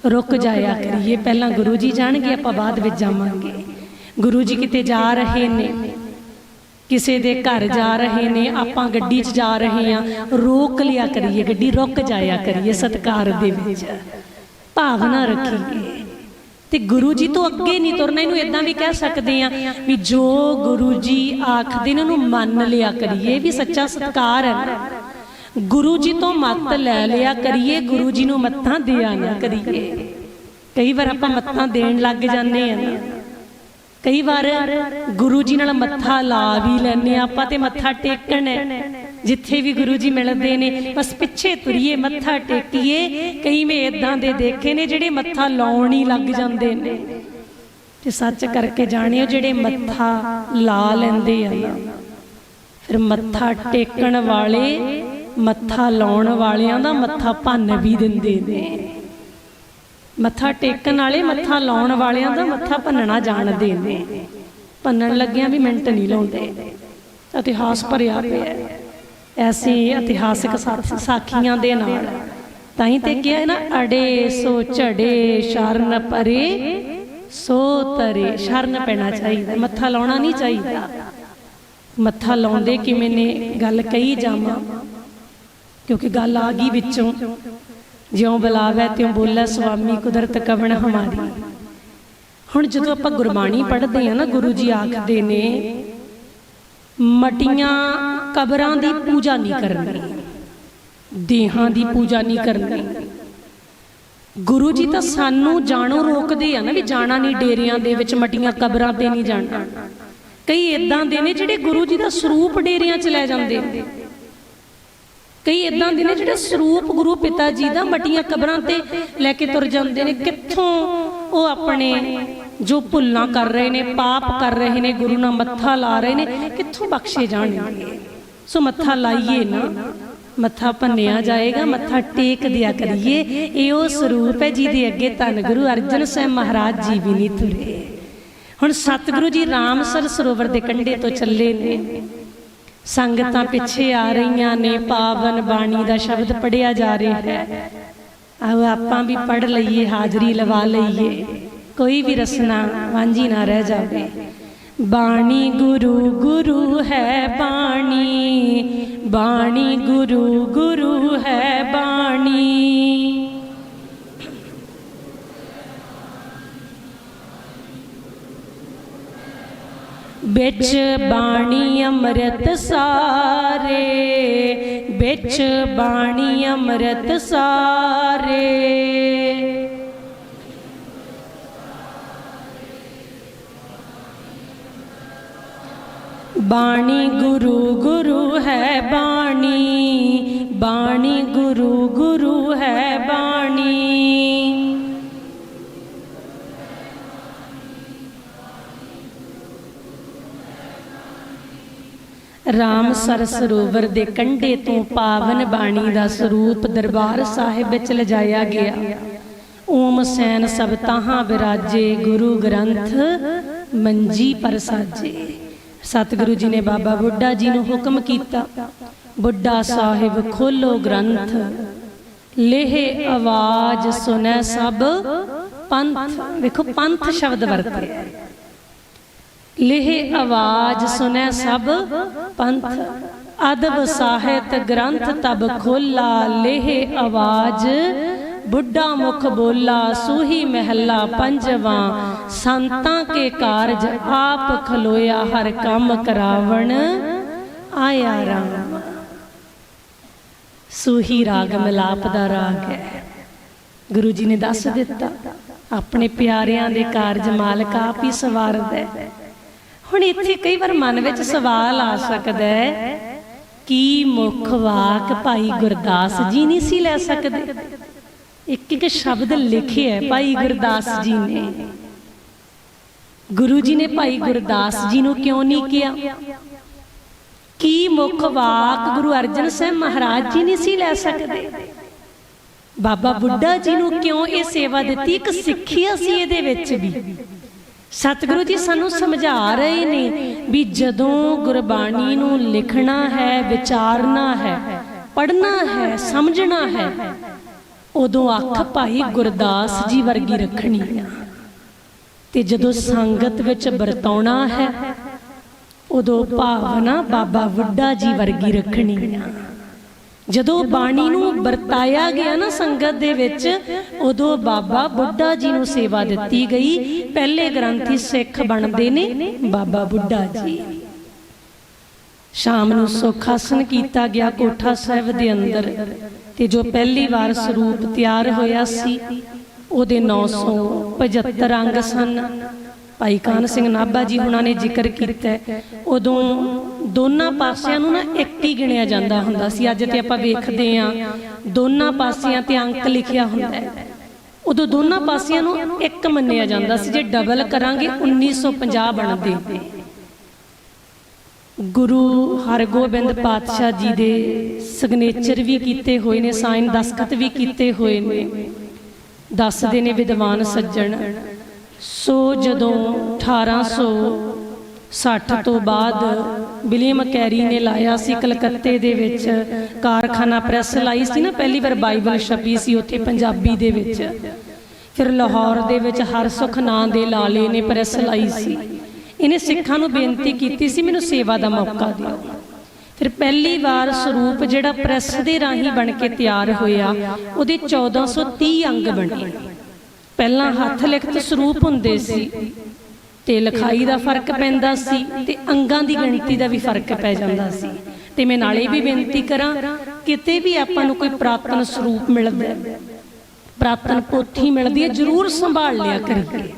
ਰੁਕ ਜਾਇਆ ਕਰੀਏ। ਪਹਿਲਾਂ ਗੁਰੂ ਜੀ ਜਾਣਗੇ, ਆਪਾਂ ਬਾਅਦ ਵਿੱਚ ਜਾਵਾਂਗੇ। ਗੁਰੂ ਜੀ ਕਿਤੇ ਜਾ ਰਹੇ ਨੇ, ਕਿਸੇ ਦੇ ਘਰ ਜਾ ਰਹੇ ਨੇ, ਆਪਾਂ ਗੱਡੀ 'ਚ ਜਾ ਰਹੇ ਆ ਰੋਕ ਲਿਆ ਕਰੀਏ, ਗੱਡੀ ਰੁਕ ਜਾਇਆ ਕਰੀਏ ਸਤਕਾਰ ਦੇ ਵਿੱਚ। ਭਾਵਨਾ ਰੱਖੀਏ। ਤੇ ਗੁਰੂ ਜੀ ਤੋਂ ਅੱਗੇ ਨਹੀਂ ਤੁਰਨਾ, ਇਹਨੂੰ ਇਦਾਂ ਵੀ ਕਹਿ ਸਕਦੇ ਆ ਵੀ ਜੋ ਗੁਰੂ ਜੀ ਆਖਦੇ ਨੇ, ਉਹਨੂੰ ਮੰਨ ਲਿਆ ਕਰੀਏ ਵੀ ਸੱਚਾ ਸਤਕਾਰ ਹੈ। ਗੁਰੂ ਜੀ ਤੋਂ ਮੱਤ ਲੈ ਲਿਆ ਕਰੀਏ, ਗੁਰੂ ਜੀ ਨੂੰ ਮੱਤਾਂ ਦਿਆ ਨਾ ਕਰੀਏ। ਕਈ ਵਾਰ ਆਪਾਂ ਮੱਤਾਂ ਦੇਣ ਲੱਗ ਜਾਂਦੇ ਆ ਕਈ ਵਾਰ ਗੁਰੂ ਜੀ ਨਾਲ ਮੱਥਾ ਲਾ ਵੀ ਲੈਨੇ ਆ, ਆਪਾਂ ਤੇ ਮੱਥਾ ਟੇਕਣ ਜਿੱਥੇ ਵੀ ਗੁਰੂ ਜੀ ਮਿਲਦੇ ਨੇ, ਬਸ ਪਿੱਛੇ ਤੁਰੀਏ, ਮੱਥਾ ਟੇਕੀਏ। ਕਈ ਮੈਂ ਇਦਾਂ ਦੇ ਦੇਖੇ ਨੇ ਜਿਹੜੇ ਮੱਥਾ ਲਾਉਣ ਹੀ ਲੱਗ ਜਾਂਦੇ ਨੇ। ਤੇ ਸੱਚ ਕਰਕੇ ਜਾਣਿਓ, ਜਿਹੜੇ ਮੱਥਾ ਲਾ ਲੈਂਦੇ ਆ ਫਿਰ ਮੱਥਾ ਟੇਕਣ ਵਾਲੇ ਮੱਥਾ ਲਾਉਣ ਵਾਲਿਆਂ ਦਾ ਮੱਥਾ ਭੰਨ ਵੀ ਦਿੰਦੇ ਨੇ। ਮੱਥਾ ਟੇਕਣ ਵਾਲੇ ਮੱਥਾ ਲਾਉਣ ਵਾਲਿਆਂ ਦਾ ਮੱਥਾ ਭੰਨਣਾ ਜਾਣਦੇ ਨੇ। ਭੰਨਣ ਲੱਗਿਆਂ ਵੀ ਮਿੰਟ ਨਹੀਂ ਲਾਉਂਦੇ। ਇਤਿਹਾਸ ਭਰਿਆ ਪਿਆ ਐਸੀ ਇਤਿਹਾਸਿਕ ਸਾਖੀਆਂ ਦੇ ਨਾਲ। ਤਾਂ ਹੀ ਤੇ ਕਿਹਾ ਹੈ ਨਾ, ਅੜੇ ਸੋ ਝੜੇ, ਸ਼ਰਨ ਪਰੇ, ਸੋ ਤਰੇ। ਸ਼ਰਨ ਪੈਣਾ ਚਾਹੀਦਾ, ਮੱਥਾ ਲਾਉਣਾ ਨਹੀਂ ਚਾਹੀਦਾ। ਮੱਥਾ ਲਾਉਂਦੇ ਕਿਵੇਂ ਨੇ? ਗੱਲ ਕਹੀ ਜਾਵਾਂ। ਕਿਉਂਕਿ ਗੱਲ ਆ ਗਈ ਵਿੱਚੋਂ। ਜਿਉਂ ਬੁਲਾਵੇ ਤਿਉਂ ਬੋਲੇ, ਸੁਆਮੀ, ਕੁਦਰਤ ਕਵਣ ਹਮਾਰੀ? ਹੁਣ ਜਦੋਂ ਆਪਾਂ ਗੁਰਬਾਣੀ ਪੜ੍ਹਦੇ ਆ ਨਾ, ਗੁਰੂ ਜੀ ਆਖਦੇ ਨੇ, ਮਟੀਆਂ ਕਬਰਾਂ ਦੀ ਪੂਜਾ ਨਹੀਂ ਕਰਨੀ, ਦੇਹਾਂ ਦੀ ਪੂਜਾ ਨਹੀਂ ਕਰਨੀ। ਗੁਰੂ ਜੀ ਤਾਂ ਸਾਨੂੰ ਜਾਣੋ ਰੋਕਦੇ ਆ ਨਾ ਵੀ ਜਾਣਾ ਨਹੀਂ ਡੇਰਿਆਂ ਦੇ ਵਿੱਚ, ਮਟੀਆਂ ਕਬਰਾਂ ਤੇ ਨਹੀਂ ਜਾਣਾ। ਕਈ ਇਦਾਂ ਦੇ ਨੇ ਜਿਹੜੇ ਗੁਰੂ ਜੀ ਦਾ ਸਰੂਪ ਡੇਰਿਆਂ 'ਚ ਲੈ ਜਾਂਦੇ ਨੇ। ਕਈ ਇਦਾਂ ਦੇ ਨੇ ਜਿਹੜੇ ਸਰੂਪ ਗੁਰੂ ਪਿਤਾ ਜੀ ਦਾ ਮੱਟੀਆਂ ਕਬਰਾਂ ਤੇ ਲੈ ਕੇ ਤੁਰ ਜਾਂਦੇ ਨੇ। ਕਿੱਥੋਂ ਉਹ ਆਪਣੇ ਜੋ ਭੁੱਲਾਂ ਕਰ ਰਹੇ ਨੇ ਪਾਪ ਕਰ ਰਹੇ ਨੇ ਗੁਰੂ ਨਾਲ ਮੱਥਾ ਲਾ ਰਹੇ ਨੇ ਕਿੱਥੋਂ ਬਖਸ਼ੇ ਜਾਣਗੇ? ਸੋ ਮੱਥਾ ਲਾਈਏ ਨਾ ਮੱਥਾ ਭੰਨਿਆ ਜਾਏਗਾ ਮੱਥਾ ਟੇਕ ਦਿਆ ਕਰੀਏ। ਇਹ ਉਹ ਸਰੂਪ ਹੈ ਜਿਹਦੇ ਅੱਗੇ ਧੰਨ ਗੁਰੂ ਅਰਜਨ ਸਾਹਿਬ ਮਹਾਰਾਜ ਜੀ ਵੀ ਨਹੀਂ ਤੁਰੇ। ਹੁਣ ਸਤਿਗੁਰੂ ਜੀ ਰਾਮਸਰ ਸਰੋਵਰ ਦੇ ਕੰਢੇ ਤੋਂ ਚੱਲੇ ਨੇ। ਸੰਗਤਾਂ ਪਿੱਛੇ ਆ ਰਹੀਆਂ ਨੇ ਪਾਵਨ ਬਾਣੀ ਦਾ ਸ਼ਬਦ ਪੜਿਆ ਜਾ ਰਿਹਾ ਹੈ। ਆਓ ਆਪਾਂ ਵੀ ਪੜ ਲਈਏ ਹਾਜ਼ਰੀ ਲਵਾ ਲਈਏ। ਕੋਈ ਵੀ ਰਸਨਾ ਵਾਂਝੀ ਨਾ ਰਹਿ ਜਾਵੇ। ਬਾਣੀ ਗੁਰੂ ਗੁਰੂ ਹੈ ਬਾਣੀ। ਬਾਣੀ। ਗੁਰੂ ਗੁਰੂ ਹੈ ਬਾਣੀ। ਵਿੱਚ ਬਾਣੀ ਅੰਮ੍ਰਿਤ ਸਾਰੇ ਵਿੱਚ ਬਾਣੀ ਅੰਮ੍ਰਿਤ ਸਾਰੇ। ਬਾਣੀ ਗੁਰੂ ਗੁਰੂ ਹੈ ਬਾਣੀ ਬਾਣੀ ਰਾਮ ਸਰ ਸਰੋਵਰ ਦੇ ਕੰਢੇ ਤੋਂ ਪਾਵਨ ਬਾਣੀ ਦਾ ਸਰੂਪ ਦਰਬਾਰ ਸਾਹਿਬ ਵਿੱਚ ਲਿਜਾਇਆ ਗਿਆ। ਓਮ ਸੈਨ ਸਭ ਤਾਹਾਂ ਵਿਰਾਜੇ, ਗੁਰੂ ਗ੍ਰੰਥ ਮੰਜੀ ਪਰ ਸਤਿਗੁਰੂ ਜੀ ਨੇ ਬਾਬਾ ਬੁੱਢਾ ਜੀ ਨੂੰ ਹੁਕਮ ਕੀਤਾ, ਬੁੱਢਾ ਸਾਹਿਬ ਖੋਲੋ ਗ੍ਰੰਥ। ਲੇਹ ਆਵਾਜ਼ ਸੁਨੈ ਸਭ ਪੰਥ। ਵੇਖੋ ਪੰਥ ਸ਼ਬਦ ਵਰਤਿਆ ਲਿਹ ਆਵਾਜ਼ ਸੁਨੈ ਸਭ ਪੰਥ। ਅਦਬ ਸਾਹਿਤ ਗ੍ਰੰਥ ਤਬ ਖੋਲਾ, ਲਿਹ ਆਵਾਜ਼। ਬੁੱਢਾ ਮੁਖ ਬੋਲਾ, ਸੂਹੀ ਮਹਿਲਾ ਪੰਜਵਾਂ। ਸੰਤਾਂ ਕੇ ਕਾਰਜ ਆਪ ਖਲੋਇਆ ਹਰ ਕੰਮ ਕਰਾਵਣ। ਆਇਆ ਰਾਮ। ਸੂਹੀ ਰਾਗ ਮਿਲਾਪ ਦਾ ਰਾਗ ਹੈ। ਗੁਰੂ ਜੀ ਨੇ ਦੱਸ ਦਿੱਤਾ, ਆਪਣੇ ਪਿਆਰਿਆਂ ਦੇ ਕਾਰਜ ਮਾਲਕ ਆਪ ਹੀ ਸਵਾਰਦਾ ਹੈ। ਹੁਣ ਇੱਥੇ ਕਈ ਵਾਰ ਮਨ ਵਿੱਚ ਸਵਾਲ ਆ ਸਕਦਾ ਹੈ ਕੀ ਮੁੱਖ ਵਾਕ ਭਾਈ ਗੁਰਦਾਸ ਜੀ ਨਹੀਂ ਸੀ ਲੈ ਸਕਦੇ? ਇੱਕ ਇੱਕ ਸ਼ਬਦ ਲਿਖਿਆ ਹੈ ਭਾਈ ਗੁਰਦਾਸ ਜੀ ਨੇ। ਗੁਰੂ ਜੀ ਨੇ ਭਾਈ ਗੁਰਦਾਸ ਜੀ ਨੂੰ ਕਿਉਂ ਨਹੀਂ ਕਿਹਾ? ਕੀ ਮੁੱਖ ਵਾਕ ਗੁਰੂ ਅਰਜਨ ਸਾਹਿਬ ਮਹਾਰਾਜ ਜੀ ਨਹੀਂ ਸੀ ਲੈ ਸਕਦੇ? ਬਾਬਾ ਬੁੱਢਾ ਜੀ ਨੂੰ ਕਿਉਂ ਇਹ ਸੇਵਾ ਦਿੱਤੀ? ਇੱਕ ਸਿੱਖਿਆ ਸੀ ਇਹਦੇ ਵਿੱਚ ਵੀ। ਸਤਿਗੁਰੂ ਜੀ ਸਾਨੂੰ ਸਮਝਾ ਰਹੇ ਨੇ ਵੀ ਜਦੋਂ ਗੁਰਬਾਣੀ ਨੂੰ ਲਿਖਣਾ ਹੈ, ਵਿਚਾਰਨਾ ਹੈ, ਪੜ੍ਹਨਾ ਹੈ, ਸਮਝਣਾ ਹੈ, ਉਦੋਂ ਅੱਖ ਭਾਈ ਗੁਰਦਾਸ ਜੀ ਵਰਗੀ ਰੱਖਣੀ ਆ। ਤੇ ਜਦੋਂ ਸੰਗਤ ਵਿੱਚ ਵਰਤਾਉਣਾ ਹੈ, ਉਦੋਂ ਭਾਵਨਾ ਬਾਬਾ ਬੁੱਢਾ ਜੀ ਵਰਗੀ ਰੱਖਣੀ ਆ। ਜਦੋਂ ਬਾਣੀ ਨੂੰ ਵਰਤਾਇਆ ਗਿਆ ਨਾ ਸੰਗਤ ਦੇ ਵਿੱਚ, ਉਦੋਂ ਬਾਬਾ ਬੁੱਢਾ ਜੀ ਨੂੰ ਸੇਵਾ ਦਿੱਤੀ ਗਈ। ਪਹਿਲੇ ਗ੍ਰੰਥੀ ਸਿੱਖ ਬਣਦੇ ਨੇ ਬਾਬਾ ਬੁੱਢਾ ਜੀ। ਸ਼ਾਮ ਨੂੰ ਸੁਖ ਆਸਨ ਕੀਤਾ ਗਿਆ ਕੋਠਾ ਸਾਹਿਬ ਦੇ ਅੰਦਰ ਤੇ ਜੋ ਪਹਿਲੀ ਵਾਰ ਸਰੂਪ ਤਿਆਰ ਹੋਇਆ ਸੀ, ਉਹਦੇ 975 ਅੰਗ ਸਨ। ਭਾਈ ਕਾਨ ਸਿੰਘ ਨਾਭਾ ਜੀ ਹੁਣਾਂ ਨੇ ਜ਼ਿਕਰ ਕੀਤਾ ਉਦੋਂ ਦੋਨਾਂ ਪਾਸਿਆਂ ਨੂੰ ਨਾ ਇੱਕ ਹੀ ਗਿਣਿਆ ਜਾਂਦਾ ਹੁੰਦਾ ਸੀ। ਅੱਜ ਤੇ ਆਪਾਂ ਵੇਖਦੇ ਆਂ ਦੋਨਾਂ ਪਾਸਿਆਂ ਤੇ ਅੰਕ ਲਿਖਿਆ ਹੁੰਦਾ ਹੈ। ਉਦੋਂ ਦੋਨਾਂ ਪਾਸਿਆਂ ਨੂੰ ਇੱਕ ਮੰਨਿਆ ਜਾਂਦਾ ਸੀ ਜੇ ਡਬਲ ਕਰਾਂਗੇ 1950 ਬਣਦੇ। ਗੁਰੂ ਹਰਗੋਬਿੰਦ ਪਾਤਸ਼ਾਹ ਜੀ ਦੇ ਸਿਗਨੇਚਰ ਵੀ ਕੀਤੇ ਹੋਏ ਨੇ ਸਾਈਨ ਦਸਖਤ ਵੀ ਕੀਤੇ ਹੋਏ ਨੇ। ਦੱਸਦੇ ਨੇ ਵਿਦਵਾਨ ਸੱਜਣ। ਸੋ ਜਦੋਂ 1860 ਤੋਂ ਬਾਅਦ ਵਿਲੀਅਮ ਕੈਰੀ ਨੇ ਲਾਇਆ ਸੀ ਕਲਕੱਤੇ ਦੇ ਵਿੱਚ ਕਾਰਖਾਨਾ ਪ੍ਰੈਸ, ਲਾਈ ਸੀ ਨਾ ਪਹਿਲੀ ਵਾਰ ਬਾਈਬਲ ਛਪੀ ਸੀ ਉੱਥੇ ਪੰਜਾਬੀ ਦੇ ਵਿੱਚ। ਫਿਰ ਲਾਹੌਰ ਦੇ ਵਿੱਚ ਹਰਸੁਖ ਨਾਂ ਦੇ ਲਾਲੇ ਨੇ ਪ੍ਰੈਸ ਲਾਈ ਸੀ। ਇਹਨੇ ਸਿੱਖਾਂ ਨੂੰ ਬੇਨਤੀ ਕੀਤੀ ਸੀ, ਮੈਨੂੰ ਸੇਵਾ ਦਾ ਮੌਕਾ ਦਿਓ। ਫਿਰ ਪਹਿਲੀ ਵਾਰ ਸਰੂਪ ਜਿਹੜਾ ਪ੍ਰੈਸ ਦੇ ਰਾਹੀਂ ਬਣ ਕੇ ਤਿਆਰ ਹੋਇਆ, ਉਹਦੇ 1430 ਅੰਗ ਬਣੇ। ਪਹਿਲਾਂ ਹੱਥ ਲਿਖਤ ਸਰੂਪ ਹੁੰਦੇ ਸੀ ਤੇ ਲਿਖਾਈ ਦਾ ਫ਼ਰਕ ਪੈਂਦਾ ਸੀ ਤੇ ਅੰਗਾਂ ਦੀ ਗਿਣਤੀ ਦਾ ਵੀ ਫ਼ਰਕ ਪੈ ਜਾਂਦਾ ਸੀ। ਤੇ ਮੈਂ ਨਾਲੇ ਵੀ ਬੇਨਤੀ ਕਰਾਂ ਕਿਤੇ ਵੀ ਆਪਾਂ ਨੂੰ ਕੋਈ ਪ੍ਰਾਤਨ ਸਰੂਪ ਮਿਲਦਾ ਹੈ, ਪ੍ਰਾਤਨ ਪੋਥੀ ਮਿਲਦੀ ਹੈ ਜਰੂਰ ਸੰਭਾਲ ਲਿਆ ਕਰੀਏ।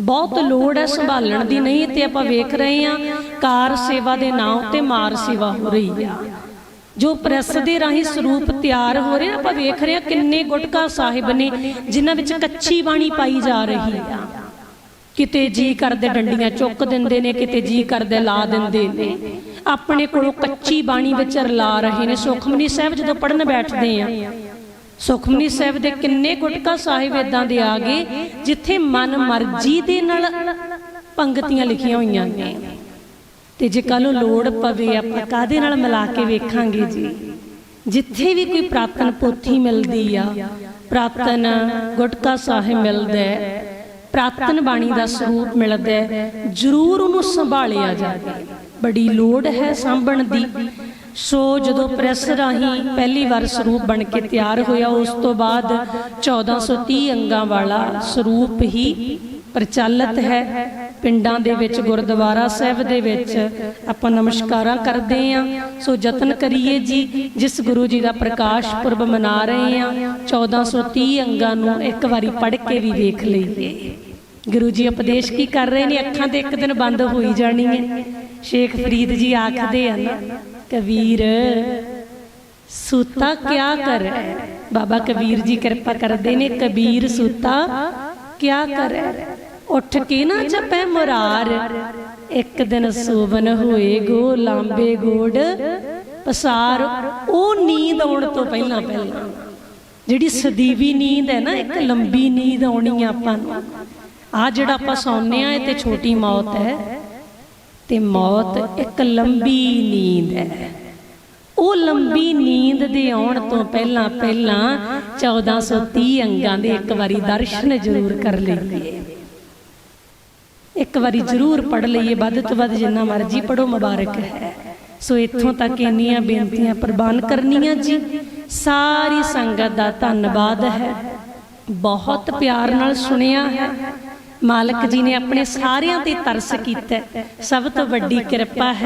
ਬਹੁਤ ਲੋੜ ਹੈ ਸੰਭਾਲਣ ਦੀ ਨਹੀਂ ਤੇ ਆਪਾਂ ਵੇਖ ਰਹੇ ਹਾਂ ਕਾਰ ਸੇਵਾ ਦੇ ਨਾਂ ਉੱਤੇ ਮਾਰ ਸੇਵਾ ਹੋ ਰਹੀ ਆ ਜੋ ਪ੍ਰੈਸ ਦੇ ਰਾਹੀਂ ਸਰੂਪ ਤਿਆਰ ਹੋ ਰਹੇ, ਆਪਾਂ ਵੇਖ ਰਹੇ ਹਾਂ ਕਿੰਨੇ ਗੁਟਕਾ ਸਾਹਿਬ ਨੇ, ਜਿਨ੍ਹਾਂ ਵਿੱਚ ਕੱਚੀ ਬਾਣੀ ਪਾਈ ਜਾ ਰਹੀ ਆ। ਕਿਤੇ ਜੀ ਕਰਦੇ ਡੰਡੀਆਂ ਚੁੱਕ ਦਿੰਦੇ ਨੇ, ਕਿਤੇ ਜੀ ਕਰਦੇ ਲਾ ਦਿੰਦੇ ਨੇ। ਆਪਣੇ ਕੋਲੋਂ ਕੱਚੀ ਬਾਣੀ ਵਿੱਚ ਰਲਾ ਰਹੇ ਨੇ। ਸੁਖਮਨੀ ਸਾਹਿਬ ਜਦੋਂ ਪੜਨ ਬੈਠਦੇ ਆ, ਸੁਖਮਨੀ ਸਾਹਿਬ ਦੇ ਕਿੰਨੇ ਗੁਟਕਾ ਸਾਹਿਬ ਇਦਾਂ ਦੇ ਆ ਗਏ, ਜਿੱਥੇ ਮਨ ਮਰਜ਼ੀ ਦੇ ਨਾਲ ਪੰਗਤੀਆਂ ਲਿਖੀਆਂ ਹੋਈਆਂ ਨੇ। ਤੇ ਜੇ ਕੱਲ ਨੂੰ ਲੋੜ ਪਵੇ ਆਪਾਂ ਕਾਦੇ ਨਾਲ ਮਿਲਾ ਕੇ ਵੇਖਾਂਗੇ ਜੀ? ਜਿੱਥੇ ਵੀ ਕੋਈ ਪ੍ਰਾਤਨ ਪੋਥੀ ਮਿਲਦੀ ਆ ਪ੍ਰਾਤਨ ਗੁਟਕਾ ਸਾਹਿਬ ਮਿਲਦਾ ਹੈ ਬਾਣੀ ਦਾ ਸਰੂਪ ਮਿਲਦਾ ਜਰੂਰ ਉਹਨੂੰ ਸੰਭਾਲਿਆ ਜਾਵੇ। ਬੜੀ ਲੋੜ ਹੈ ਸਾਂਭਣ ਦੀ। ਸੋ ਜਦੋਂ ਪ੍ਰੈਸ ਰਾਹੀਂ ਪਹਿਲੀ ਵਾਰ ਸਰੂਪ ਬਣ ਕੇ ਤਿਆਰ ਹੋਇਆ, ਉਸ ਤੋਂ ਬਾਅਦ 1430 ਅੰਗਾਂ ਵਾਲਾ ਸਰੂਪ ਹੀ ਪ੍ਰਚਲਿਤ ਹੈ। ਪਿੰਡਾਂ ਦੇ ਵਿੱਚ, ਗੁਰਦੁਆਰਾ ਸਾਹਿਬ ਦੇ ਵਿੱਚ ਆਪਾਂ ਨਮਸਕਾਰਾਂ ਕਰਦੇ ਆਂ। ਸੋ ਯਤਨ ਕਰੀਏ ਜੀ, ਜਿਸ ਗੁਰੂ ਜੀ ਦਾ ਪ੍ਰਕਾਸ਼ ਪੁਰਬ ਮਨਾ ਰਹੇ ਆਂ। 1430 ਅੰਗਾਂ ਨੂੰ ਇੱਕ ਵਾਰੀ ਪੜ੍ਹ ਕੇ ਵੀ ਵੇਖ ਲਈਏ। ਗੁਰੂ ਜੀ ਉਪਦੇਸ਼ ਕੀ ਕਰ ਰਹੇ ਨੇ? ਅੱਖਾਂ ਤੇ ਇੱਕ ਦਿਨ ਬੰਦ ਹੋਈ ਜਾਣੀ ਹੈ। ਸ਼ੇਖ ਫਰੀਦ ਜੀ ਆਖਦੇ ਆ ਨਾ, ਕਬੀਰ, ਸੂਤਾ ਕਿਆ ਕਰ? ਬਾਬਾ ਕਬੀਰ ਜੀ ਕਿਰਪਾ ਕਰਦੇ ਨੇ, ਕਬੀਰ, ਸੂਤਾ ਕਿਆ ਕਰੈ? ਉੱਠ ਕੇ ਨਾ ਜਪੈ ਮੁਰਾਰ। ਇੱਕ ਦਿਨ ਸੋਵਨ ਹੋਏ ਗੋ, ਲਾਂਬੇ ਗੋੜ। ਪਸਾਰ, ਉਹ ਨੀਂਦ ਆਉਣ ਤੋਂ ਪਹਿਲਾਂ ਪਹਿਲਾਂ। ਜਿਹੜੀ ਸਦੀਵੀ ਨੀਂਦ ਹੈ ਨਾ, ਇੱਕ ਲੰਬੀ ਨੀਂਦ ਆਉਣੀ ਆ ਆਪਾਂ ਨੂੰ। ਆ ਜਿਹੜਾ ਆਪਾਂ ਸੌਂਦੇ ਆ ਇਹ ਤੇ ਛੋਟੀ ਮੌਤ ਹੈ। ਤੇ ਮੌਤ ਇੱਕ ਲੰਬੀ ਨੀਂਦ ਹੈ। ਉਹ ਲੰਬੀ ਨੀਂਦ ਦੇ ਆਉਣ ਤੋਂ ਪਹਿਲਾਂ ਪਹਿਲਾਂ 1430 ਅੰਗਾਂ ਦੇ ਇੱਕ ਵਾਰੀ ਦਰਸ਼ਨ ਜ਼ਰੂਰ ਕਰ ਲਈਏ। ਇੱਕ ਵਾਰੀ ਜ਼ਰੂਰ ਪੜ ਲਈਏ, ਵੱਧ ਤੋਂ ਵੱਧ ਜਿੰਨਾ ਮਰਜ਼ੀ ਪੜੋ ਮੁਬਾਰਕ ਹੈ। ਸੋ ਇੱਥੋਂ ਤੱਕ ਇੰਨੀਆਂ ਬੇਨਤੀਆਂ ਪ੍ਰਵਾਨ ਕਰਨੀਆਂ ਜੀ। ਸਾਰੀ ਸੰਗਤ ਦਾ ਧੰਨਵਾਦ ਹੈ। ਬਹੁਤ ਪਿਆਰ ਨਾਲ ਸੁਣਿਆ ਹੈ। ਮਾਲਕ ਜੀ ਨੇ ਆਪਣੇ ਸਾਰਿਆਂ ਤੇ ਤਰਸ ਕੀਤਾ ਸਭ ਤੋਂ ਵੱਡੀ ਕਿਰਪਾ ਹੈ।